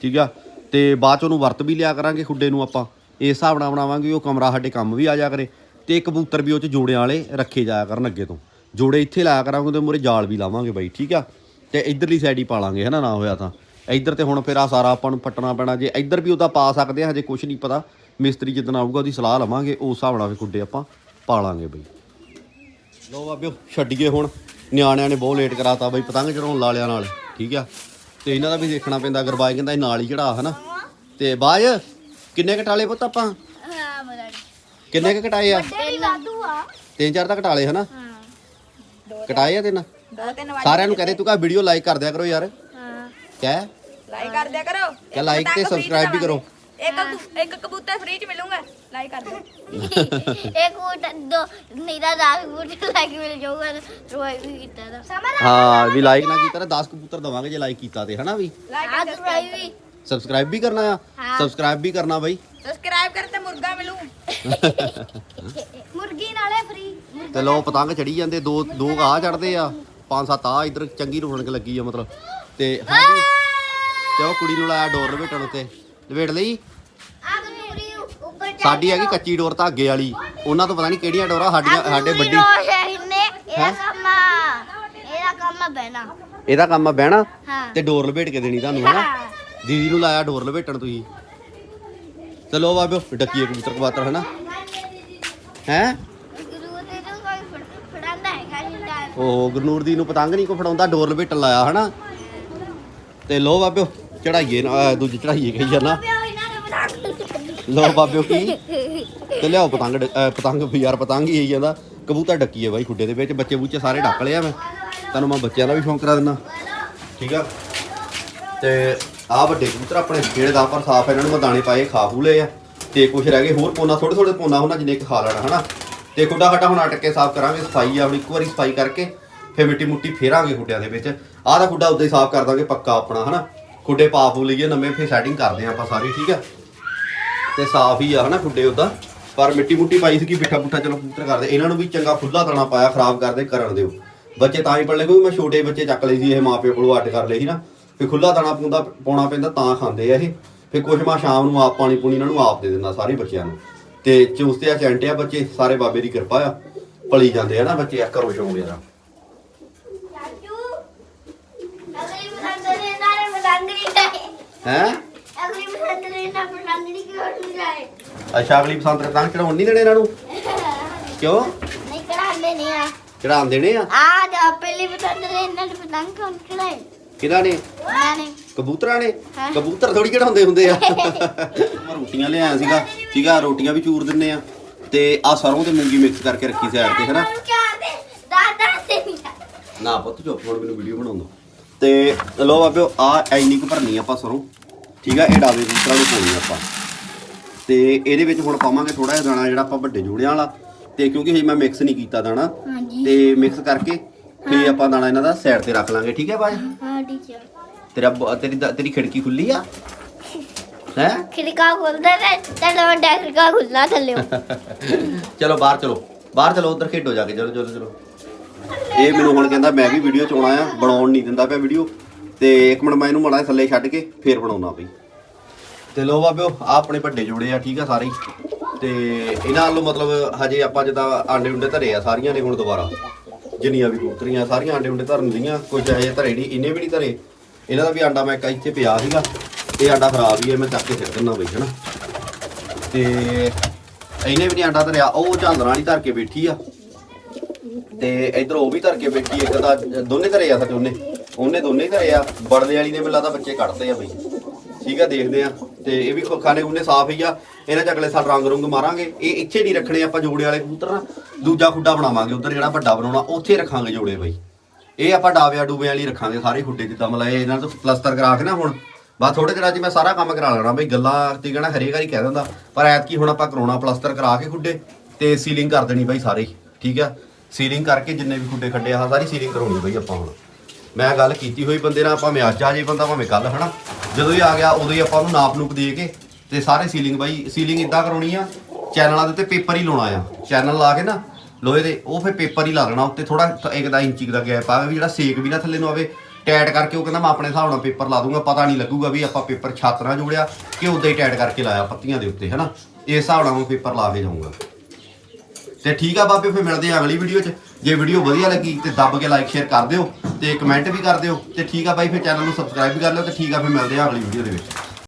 ਠੀਕ ਆ? ਤੇ ਬਾਅਦ ਚ ਉਹਨੂੰ ਵਰਤ ਵੀ ਲਿਆ ਕਰਾਂਗੇ ਖੁੱਡੇ ਨੂੰ ਆਪਾਂ। ਇਸ ਹਿਸਾਬ ਨਾਲ ਬਣਾਵਾਂਗੇ, ਉਹ ਕਮਰਾ ਸਾਡੇ ਕੰਮ ਵੀ ਆ ਜਾ ਕਰੇ। ਤੇ ਕਬੂਤਰ ਵੀ ਉਹ ਚ ਜੋੜਿਆਂ ਵਾਲੇ ਰੱਖੇ ਜਾਇਆ ਕਰਨ ਅੱਗੇ ਤੋਂ। ਜੋੜੇ ਇੱਥੇ ਲਾਇਆ ਕਰਾਂਗੇ ਤੇ ਮੂਰੇ ਜਾਲ ਵੀ ਲਾਵਾਂਗੇ ਬਾਈ, ਠੀਕ ਆ? ਤੇ ਇਧਰਲੀ ਸਾਈਡ ਹੀ ਪਾ ਲਾਂਗੇ ਹਨਾ ਨਾ ਹੋਇਆ ਤਾਂ। ਇੱਧਰ ਤੇ ਹੁਣ ਫਿਰ ਆ ਸਾਰਾ ਆਪਾਂ ਨੂੰ ਪੱਟਣਾ ਪੈਣਾ। ਜੇ ਇੱਧਰ ਵੀ ਉਹਦਾ ਪਾ ਸਕਦੇ ਆ ਹਜੇ ਕੁਝ ਨਹੀਂ ਪਤਾ। ਮਿਸਤਰੀ ਜਿੱਦਣ ਆਊਗਾ, ਉਹਦੀ ਸਲਾਹ ਲਵਾਂਗੇ। ਉਸ ਹਿਸਾਬ ਨਾਲ ਵੀ ਖੁੱਡੇ ਆਪਾਂ ਪਾ ਲਾਂਗੇ ਬਈ। ਲੋ ਬਾਬਿਓ ਛੱਡੀਏ ਹੁਣ। ਨਿਆਣਿਆਂ ਨੇ ਬਹੁਤ ਲੇਟ ਕਰਾਤਾ ਬਈ ਪਤੰਗ ਚੜਾਉਣ ਲਾਲਿਆਂ ਨਾਲ ਠੀਕ ਆ? ਤੇ ਇਹਨਾਂ ਦਾ ਵੀ ਦੇਖਣਾ ਪੈਂਦਾ ਗਰਬਾਈ ਕਹਿੰਦਾ ਇਹ ਨਾਲ ਹੀ ਚੜਾ ਹਨਾ? ਤੇ ਬਾਜ ਕਿੰਨੇ ਕਟਾਲੇ ਪੁੱਤ ਆਪਾਂ? ਕਿੰਨੇ ਕ ਕਟਾਏ ਆ? ਤਿੰਨ ਚਾਰ ਤਾਂ ਕਟਾਲੇ ਹਨਾ? ਕਟਾਏ ਆ ਤਿੰਨ? ਸਾਰਿਆਂ ਨੂੰ ਕਹਦੇ ਤੂੰ ਕਾ ਵੀਡੀਓ ਲਾਈਕ ਕਰ ਦਿਆ ਕਰੋ ਯਾਰ। ਹਾਂ। ਕਹਿ? ਲਾਈਕ ਕਰ ਦਿਆ ਕਰੋ। ਕਿਆ like ਤੇ subscribe ਵੀ ਕਰੋ। ਇੱਕ ਇੱਕ ਕਬੂਤਰ ਫ੍ਰੀ ਚ ਮਿਲੂਗਾ। ਲਾਈਕ ਕਰ ਦਿਓ। *laughs* ਇੱਕ ਵੋਟ ਦੋ ਨੀਰਾ ਦਾ ਵੋਟ ਲੱਗ ਮਿਲ ਜਾਊਗਾ ਰੋਈ ਵੀ ਕੀਤਾ ਦਾ ਸਮਝ ਹਾਂ ਵੀ ਲਾਈਕ ਨਾ ਕੀਤਾ ਤਾਂ 10 ਕਬੂਤਰ ਦਵਾਂਗੇ ਜੇ ਲਾਈਕ ਕੀਤਾ ਤੇ ਹਨਾ ਵੀ? ਲਾਈਕ ਆ ਕਰ ਤੂੰ ਰੋਈ ਵੀ। ਸਬਸਕ੍ਰਾਈਬ ਵੀ ਕਰਨਾ ਆ। ਹਾਂ। ਸਬਸਕ੍ਰਾਈਬ ਵੀ ਕਰਨਾ ਬਈ। ਸਬਸਕ੍ਰਾਈਬ ਕਰ ਤੇ ਮੁਰਗਾ ਮਿਲੂ। *laughs* ਮੁਰਗੀ ਨਾਲੇ ਫ੍ਰੀ ਤੇ ਲੋ ਪਤੰਗ ਚੜੀ ਜਾਂਦੇ ਦੋ ਦੋ ਆ ਚੜਦੇ ਆ। ਪੰਜ ਸੱਤ ਆ ਇਧਰ ਚੰਗੀ ਰੌਣਕ ਲੱਗੀ ਆ ਮਤਲਬ। ਤੇ ਹਾਂਜੀ। ਤੇ ਉਹ ਕੁੜੀ ਨੂੰ ਲਾਇਆ ਡੋਰ ਲਵੇਟਣ ਉੱਤੇ। ਲਵੇਟ ਲਈ। ਉੱਪਰ ਚੜ੍ਹ ਸਾਡੀ ਹੈਗੀ ਕੱਚੀ ਡੋਰ ਧਾਗੇ ਵਾਲੀ। ਉਹਨਾਂ ਤੋਂ ਪਤਾ ਨਹੀਂ ਕਿਹੜੀਆਂ ਡੋਰਾਂ ਸਾਡੀਆਂ ਸਾਡੇ ਵੱਡੀ ਇਹਦਾ ਕੰਮ ਆ। ਇਹਦਾ ਕੰਮ ਆ ਬਹਿਣਾ। ਇਹਦਾ ਕੰਮ ਆ ਬਹਿਣਾ ਹਾਂ। ਤੇ ਡੋਰ ਲਵੇਟ ਕੇ ਦੇਣੀ ਤੁਹਾਨੂੰ ਹਨਾ? ਹਾਂ। ਦੀਦੀ ਨੂੰ ਲਾਇਆ ਡੋਰ ਲਵੇਟਣ ਤੁਸੀਂ। ਚਲੋ ਬਾਬਿਓ ਡੱਕੀਏ ਕਬੂਤਰ ਕਬਾਤਰ ਹਨਾ? ਹੈ? ਗੁਰੂ ਤੋਂ ਕੋਈ ਫੜ- ਫੜਾਉਂਦਾ ਹੈਗਾ ਜਿੰਦਾ ਉਹ ਗੁਰਨੂਰ ਦੀ ਨੂੰ ਪਤੰਗ ਨਹੀਂ ਕੋ ਫੜਾਉਂਦਾ ਡੋਰ ਲਵੇਟਣ ਲਾਇਆ ਹਨਾ? ਤੇ ਲੋ ਬਾਬਿਓ ਚੜਾਈਏ ਨਾ, ਅਹ ਦੂਜੀ ਚੜਾਈਏ ਕਹੀ ਜਾਨਾ ਪਿਓ ਇਹਨਾਂ ਲੋ ਬਾਬਿਓ ਕੀ? ਤੇ ਲਿਆਓ ਪਤੰਗ ਡ- ਅਹ ਪਤੰਗ ਵੀ ਯਾਰ ਪਤੰਗ ਹੀ ਆਈ ਜਾਂਦਾ। ਕਬੂਤਰ ਡੱਕੀਏ ਬਾਈ ਖੁੱਡੇ ਦੇ ਵਿੱਚ, ਬੱਚੇ ਬੂਚੇ ਸਾਰੇ ਡੱਕ ਲਿਆ ਮੈਂ। ਤੁਹਾਨੂੰ ਮੈਂ ਬੱਚਿਆਂ ਦਾ ਵੀ ਸ਼ੌਂਕ ਕਰਾ ਦਿੰਦਾ। ਠੀਕ ਆ? ਤੇ ਆ ਵੱਡੇ ਕਬੂਤਰ ਆਪਣੇ ਜਿਹੜੇ ਦਾ ਪਰ ਸਾਫ਼ ਇਹਨਾਂ ਨੂੰ ਮੈਂ ਦਾਣੇ ਪਾਏ, ਖਾ ਖੂ ਲਏ ਆ। ਤੇ ਕੁਝ ਰਹਿ ਗਏ ਹੋਰ ਪੋਨਾ ਥੋੜੇ ਥੋੜੇ ਪੋਨਾ ਉਹਨਾਂ ਜਿੰਨੇ ਕੁ ਖਾ ਲੈਣਾ, ਹਨਾ? ਤੇ ਖੁੱਡਾ ਖੱਡਾ ਹੁਣ ਅਟਕ ਕੇ ਸਾਫ਼ ਕਰਾਂਗੇ, ਸਫ਼ਾਈ ਆ, ਹੁਣ ਇੱਕ ਵਾਰੀ ਸਫ਼ਾਈ ਕਰਕੇ ਫਿਰ ਮਿੱਟੀ ਮੁੱਟੀ ਫੇਰਾਂਗੇ ਖੁੱਡਿਆਂ ਦੇ ਵਿੱਚ। ਆਹ ਦਾ ਖੁੱਡਾ ਉਦਾਂ ਹੀ ਸਾਫ਼ ਕਰ ਦਾਂਗੇ, ਪੱਕਾ ਆਪਣਾ, ਹਨਾ? ਖੁੱਡੇ ਪਾ ਫੂ ਲਈਏ, ਨਵੇਂ ਫਿਰ ਸੈਟਿੰਗ ਕਰਦੇ ਆ ਆਪਾਂ ਸਾਰੀ, ਠੀਕ ਆ? ਤੇ ਸਾਫ਼ ਹੀ ਆ ਹਨਾ ਖੁੱਡੇ ਉਦਾਂ ਪਰ ਮਿੱਟੀ ਮੁੱਟੀ ਪਾਈ ਸੀ ਕਿ ਬਿੱਠਾ ਬੁੱਠਾ ਚਲੋ ਕਬੂਤਰ ਕਰਦੇ। ਇਹਨਾਂ ਨੂੰ ਵੀ ਚੰਗਾ ਖੁੱਲਾ ਦਾਣਾ ਪਾਇਆ, ਖਰਾਬ ਕਰਦੇ, ਕਰਨ ਦਿਓ। ਬੱਚੇ ਤਾਂ ਹੀ ਪੜ ਲੈ ਕੋਈ ਮੈਂ ਛੋਟੇ ਬੱਚੇ ਚੱਕ ਲਏ ਸੀ, ਇਹ ਮਾਪਿਓ ਕੋਲੋਂ ਅੱਡ ਕਰ ਲਈ ਸੀ ਨਾ। ਫਿਰ ਖੁੱਲਾ ਦਾਣਾ ਪੂੰਦਾ, ਪਾਉਣਾ ਪੈਂਦਾ, ਤਾਂ ਖਾਂਦੇ ਆ ਇਹ। ਫਿਰ ਕੁਛ ਮੈਂ ਸ਼ਾਮ ਨੂੰ ਆਪ ਪਾਣੀ ਪੂਣੀ ਇਹਨਾਂ ਨੂੰ ਆਪ ਦੇ ਦਿੰਦਾ, ਸਾਰੇ ਬੱਚਿਆਂ ਨੂੰ। ਤੇ ਚੁਸਤੇ ਆ, ਚੈਂਟੇ ਆ ਬੱਚੇ, ਸਾਰੇ ਬਾਬੇ ਦੀ ਕਿਰਪਾ ਆ। ਪਲੀ ਜਾਂਦੇ ਆ ਨਾ ਬੱਚੇ, ਆ ਕਰੋ ਸ਼ੌਂਕ ਯਾਰਾ ਚਾਚੂ ਅਗਲੀ ਪਸੰਦ ਨੇ ਨਾਲੇ ਪਸੰਦ ਨਹੀਂ ਜਾਏ ਹੈ? ਅਗਲੀ ਪਸੰਦ ਨੇ ਨਾ ਪਸੰਦ ਨਹੀਂ ਕਿਉਂ ਨਹੀਂ ਜਾਏ। ਅੱਛਾ ਅਗਲੀ ਪਸੰਦ ਤੇ ਤਾਂ ਚੜਾਉਣ ਨਹੀਂ ਦੇਣੇ ਇਹਨਾਂ ਨੂੰ? ਕਿਉਂ? ਨਹੀਂ ਕਰਾਉਂਦੇ ਨਹੀਂ ਆ। ਚੜਾਉਣ ਦੇਣੇ ਆ? ਆ ਜਾ ਪਹਿਲੀ ਪਸੰਦ ਨੇ ਇਹਨਾਂ ਨੇ ਪਤੰਗ ਕੌਣ ਚੜਾਏ ਕਿਹਨਾਂ ਨੇ? ਉਹਨਾਂ ਨੇ। ਕਬੂਤਰਾਂ ਨੇ। ਕਬੂਤਰ ਥੋੜੀ ਚੜਾਉਂਦੇ ਹੁੰਦੇ ਆ। ਮੈਂ ਰੋਟੀਆਂ ਲਿਆਇਆ ਸੀਗਾ। ਠੀਕਾ ਰੋਟੀਆਂ ਵੀ ਚੂਰ ਦਿੰਨੇ ਆ। ਤੇ ਆ ਸਰੋਂ ਤੇ ਮੂੰਗੀ ਮਿਕਸ ਕਰਕੇ ਰੱਖੀ ਸਾਈਡ ਤੇ ਹੈਨਾ ਆ। ਨਾ ਪੁੱਤ ਚੁੱਪ ਹੁਣ ਮੈਨੂੰ ਵੀਡੀਓ ਬਣਾਉਂਦਾ ਤੇ ਲੋ ਬਾਬਿਓ ਆ ਐਨੀ ਕੁ ਭਰਨੀ ਆਪਾਂ ਸਰੋਂ। ਠੀਕ ਆ ਇਹ ਡਾਵੇ ਕਬੂਤਰਾਂ ਨੂੰ ਪਾਉਣੀ ਆਪਾਂ। ਤੇ ਇਹਦੇ ਵਿੱਚ ਹੁਣ ਪਾਵਾਂਗੇ ਥੋੜਾ ਜਿਹਾ ਦਾਣਾ ਜਿਹੜਾ ਆਪਾਂ ਵੱਡੇ ਜੋੜਿਆਂ ਵਾਲਾ। ਤੇ ਕਿਉਂਕਿ ਹਜੇ ਮੈਂ ਮਿਕਸ ਨਹੀਂ ਕੀਤਾ ਦਾਣਾ ਹਾਂਜੀ। ਤੇ ਮਿਕਸ ਕਰਕੇ ਫੇਰ ਆਪਾਂ ਦਾਣਾ ਇਹਨਾਂ ਦਾ ਸਾਈਡ ਤੇ ਰੱਖ ਲਾਂਗੇ ਠੀਕ ਹੈ ਬਾਜ ਹਾਂ ਟੀਚਰ ਤੇਰਾ ਬ- ਤੇਰੀ ਦ- ਤੇਰੀ ਖਿੜਕੀ ਖੁੱਲੀ ਆ? *laughs* ਹੈ? ਖਿੜਕਾ ਖੁੱਲਦਾ ਤੇ ਤੇਰਾ ਵੱਡਾ ਖਿੜਕਾ ਖੁੱਲਣਾ ਥੱਲੇ। *laughs* ਚਲੋ ਬਾਹਰ ਚਲੋ। ਬਾਹਰ ਚਲੋ ਉਧਰ ਖੇਡੋ ਜਾ ਕੇ ਚਲੋ ਚਲੋ ਚਲੋ। ਇਹ ਮੈਨੂੰ ਹੁਣ ਕਹਿੰਦਾ ਮੈਂ ਵੀ ਵੀਡੀਓ ਚ ਆਉਣਾ ਆ ਬਣਾਉਣ ਨਹੀਂ ਦਿੰਦਾ ਪਿਆ ਵੀਡੀਓ ਤੇ ਇੱਕ ਮਿੰਟ ਮੈਂ ਇਹਨੂੰ ਮੜਾ ਥੱਲੇ ਛੱਡ ਕੇ ਫੇਰ ਬਣਾਉਣਾ ਬਈ। ਤੇ ਲੋ ਬਾਬਿਓ ਆ ਆਪਣੇ ਵੱਡੇ ਜੋੜੇ ਆ, ਠੀਕ ਆ ਸਾਰੇ। ਤੇ ਇਹਨਾਂ ਵੱਲੋਂ ਮਤਲਬ ਹਜੇ ਆਪਾਂ ਜਿੱਦਾਂ ਆਂਡੇ ਉਂਡੇ ਧਰੇ ਆ ਸਾਰੀਆਂ ਨੇ ਹੁਣ ਦੁਬਾਰਾ। ਜਿੰਨੀਆਂ ਵੀ ਕਬੂਤਰੀਆਂ, ਸਾਰੀਆਂ ਆਂਡੇ ਉਂਡੇ ਧਰਨ ਦੀਆਂ ਕੁਝ ਹਜੇ ਧਰੇ ਨਹੀਂ ਇਹਨੇ ਵੀ ਨਹੀਂ ਧਰੇ। ਇਹਨਾਂ ਦਾ ਵੀ ਆਂਡਾ ਮੈਂ ਇੱਥੇ ਪਿਆ ਸੀਗਾ, ਇਹ ਆਂਡਾ ਖਰਾਬ ਹੀ ਹੈ ਮੈਂ ਚੱਕ ਕੇ ਸਿੱਟ ਦਿੰਦਾ ਬਈ, ਹਨਾ। ਤੇ ਇਹਨੇ ਵੀ ਨਹੀਂ ਆਂਡਾ ਧਰਿਆ, ਉਹ ਝਾਂਦਰਾਂ ਵਾਲੀ ਧਰ ਕੇ ਬੈਠੀ ਆ। ਤੇ ਇਧਰ ਉਹ ਵੀ ਧਰ ਕੇ ਬੈਠੀ ਇੱਕ ਦਾ ਦੋਨੇ ਧਰੇ ਆ ਸੱਚ ਉਹਨੇ ਉਹਨੇ ਦੋਨੇ ਹੀ ਧਰੇ ਆ ਬੜਦੇ ਵਾਲੀ ਨੇ ਮੈਨੂੰ ਤਾਂ ਬੱਚੇ ਕੱਢਦੇ ਆ ਬਈ। ਠੀਕ ਆ ਦੇਖਦੇ ਆ। ਤੇ ਇਹ ਵੀ ਖੋ- ਖਾਣੇ ਉਹਨੇ ਸਾਫ਼ ਹੀ ਆ। ਇਹਨਾਂ ਚ ਅਗਲੇ ਸਾਲ ਰੰਗ ਰੁੰਗ ਮਾਰਾਂਗੇ। ਇਹ ਇੱਥੇ ਨਹੀਂ ਰੱਖਣੇ ਆਪਾਂ ਜੋੜੇ ਵਾਲੇ ਕਬੂਤਰ ਨਾ। ਦੂਜਾ ਖੁੱਡਾ ਬਣਾਵਾਂਗੇ ਉਧਰ ਜਿਹੜਾ ਵੱਡਾ ਬਣਾਉਣਾ ਉੱਥੇ ਰੱਖਾਂਗੇ ਜੋੜੇ ਬਈ। ਇਹ ਆਪਾਂ ਡਾਵਿਆ ਡੂਬਿਆਂ ਵਾਲੀ ਰੱਖਾਂਗੇ ਸਾਰੇ ਖੁੱਡੇ ਜਿੱਦਾਂ ਮਤਲਬ ਇਹ ਇਹਨਾਂ ਤੋਂ ਪਲਸਤਰ ਕਰਾ ਕੇ ਨਾ ਹੁਣ। ਬਸ ਥੋੜੇ ਦਿਨਾਂ 'ਚ ਮੈਂ ਸਾਰਾ ਕੰਮ ਕਰਾ ਲੈਣਾ ਬਈ ਗੱਲਾਂ ਤੇ ਕਹਿਣਾ ਹਰੇਕ ਵਾਰੀ ਕਹਿ ਦਿੰਦਾ। ਪਰ ਐਤਕੀ ਹੁਣ ਆਪਾਂ ਕਰਾਉਣਾ ਪਲਸਤਰ ਕਰਾ ਕੇ ਖੁੱਡੇ ਤੇ ਸੀਲਿੰਗ ਕਰ ਦੇਣੀ ਬਾਈ ਸਾਰੇ ਹੀ, ਠੀਕ ਆ? ਸੀਲਿੰਗ ਕਰਕੇ ਜਿੰਨੇ ਵੀ ਖੁੱਡੇ ਖੱਡੇ ਆ ਸਾਰੀ ਸੀਲਿੰਗ ਕਰਾਉਣੀ ਬਈ ਆਪਾਂ ਹੁਣ। ਮੈਂ ਗੱਲ ਕੀਤੀ ਹੋਈ ਬੰਦੇ ਨਾਲ, ਭਾਵੇਂ ਅੱਜ ਆ ਜੇ ਬੰਦਾ, ਭਾਵੇਂ ਕੱਲ ਹਨਾ? ਜਦੋਂ ਹੀ ਆ ਗਿਆ, ਉਦੋਂ ਹੀ ਆਪਾਂ ਉਹਨੂੰ ਨਾਪ ਨੂਪ ਦੇ ਕੇ ਤੇ ਸਾਰੇ ਸੀਲਿੰਗ ਬਾਈ ਸੀਲਿੰਗ ਇਦਾਂ ਕਰਾਉਣੀ ਆ ਚੈਨਲਾਂ ਦੇ ਉੱਤੇ ਪੇਪਰ ਹੀ ਲਾਉਣਾ ਆ। ਚੈਨਲ ਲਾ ਕੇ ਨਾ, ਲੋਹੇ ਦੇ, ਉਹ ਫਿਰ ਪੇਪਰ ਹੀ ਲਾ ਦੇਣਾ ਉੱਤੇ ਥੋੜਾ ਇੱਕ ਦਾ ਇੰਚੀ ਦਾ ਗੈਪ ਆਵੇ ਵੀ ਜਿਹੜਾ ਸੇਕ ਵੀ ਨਾ ਥੱਲੇ ਨੂੰ ਆਵੇ ਟੈਟ ਕਰਕੇ ਉਹ ਕਹਿੰਦਾ ਮੈਂ ਆਪਣੇ ਹਿਸਾਬ ਨਾਲ ਪੇਪਰ ਲਾ ਦੂੰਗਾ, ਪਤਾ ਨਹੀਂ ਲੱਗੂਗਾ ਵੀ ਆਪਾਂ ਪੇਪਰ ਛੱਤ ਜੋੜਿਆ ਕਿ ਉਦਾਂ ਹੀ ਟੈਟ ਕਰਕੇ ਲਾਇਆ, ਪੱਤੀਆਂ ਦੇ ਉੱਤੇ, ਹਨਾ? ਇਸ ਹਿਸਾਬ ਨਾਲ ਮੈਂ ਪੇਪਰ ਲਾ ਕੇ ਜਾਊਂਗਾ। ਤੇ ਠੀਕ ਆ ਬਾਬੇ, ਫਿਰ ਮਿਲਦੇ ਆ ਅਗਲੀ ਵੀਡੀਓ 'ਚ। ਜੇ ਵੀਡੀਓ ਵਧੀਆ ਲੱਗੀ ਤੇ ਦੱਬ ਕੇ ਲਾਈਕ ਸ਼ੇਅਰ ਕਰ ਦਿਓ ਤੇ ਕਮੈਂਟ ਵੀ ਕਰ ਦਿਓ ਤੇ ਠੀਕ ਆ ਬਾਈ, ਫਿਰ ਚੈਨਲ ਨੂੰ ਸਬਸਕ੍ਰਾਈਬ ਵੀ ਕਰ ਲਿਓ ਤੇ ਠੀਕ ਆ, ਫਿਰ ਮਿਲਦੇ ਆ ਅਗਲੀ ਵੀਡੀਓ ਦੇ ਵਿੱਚ।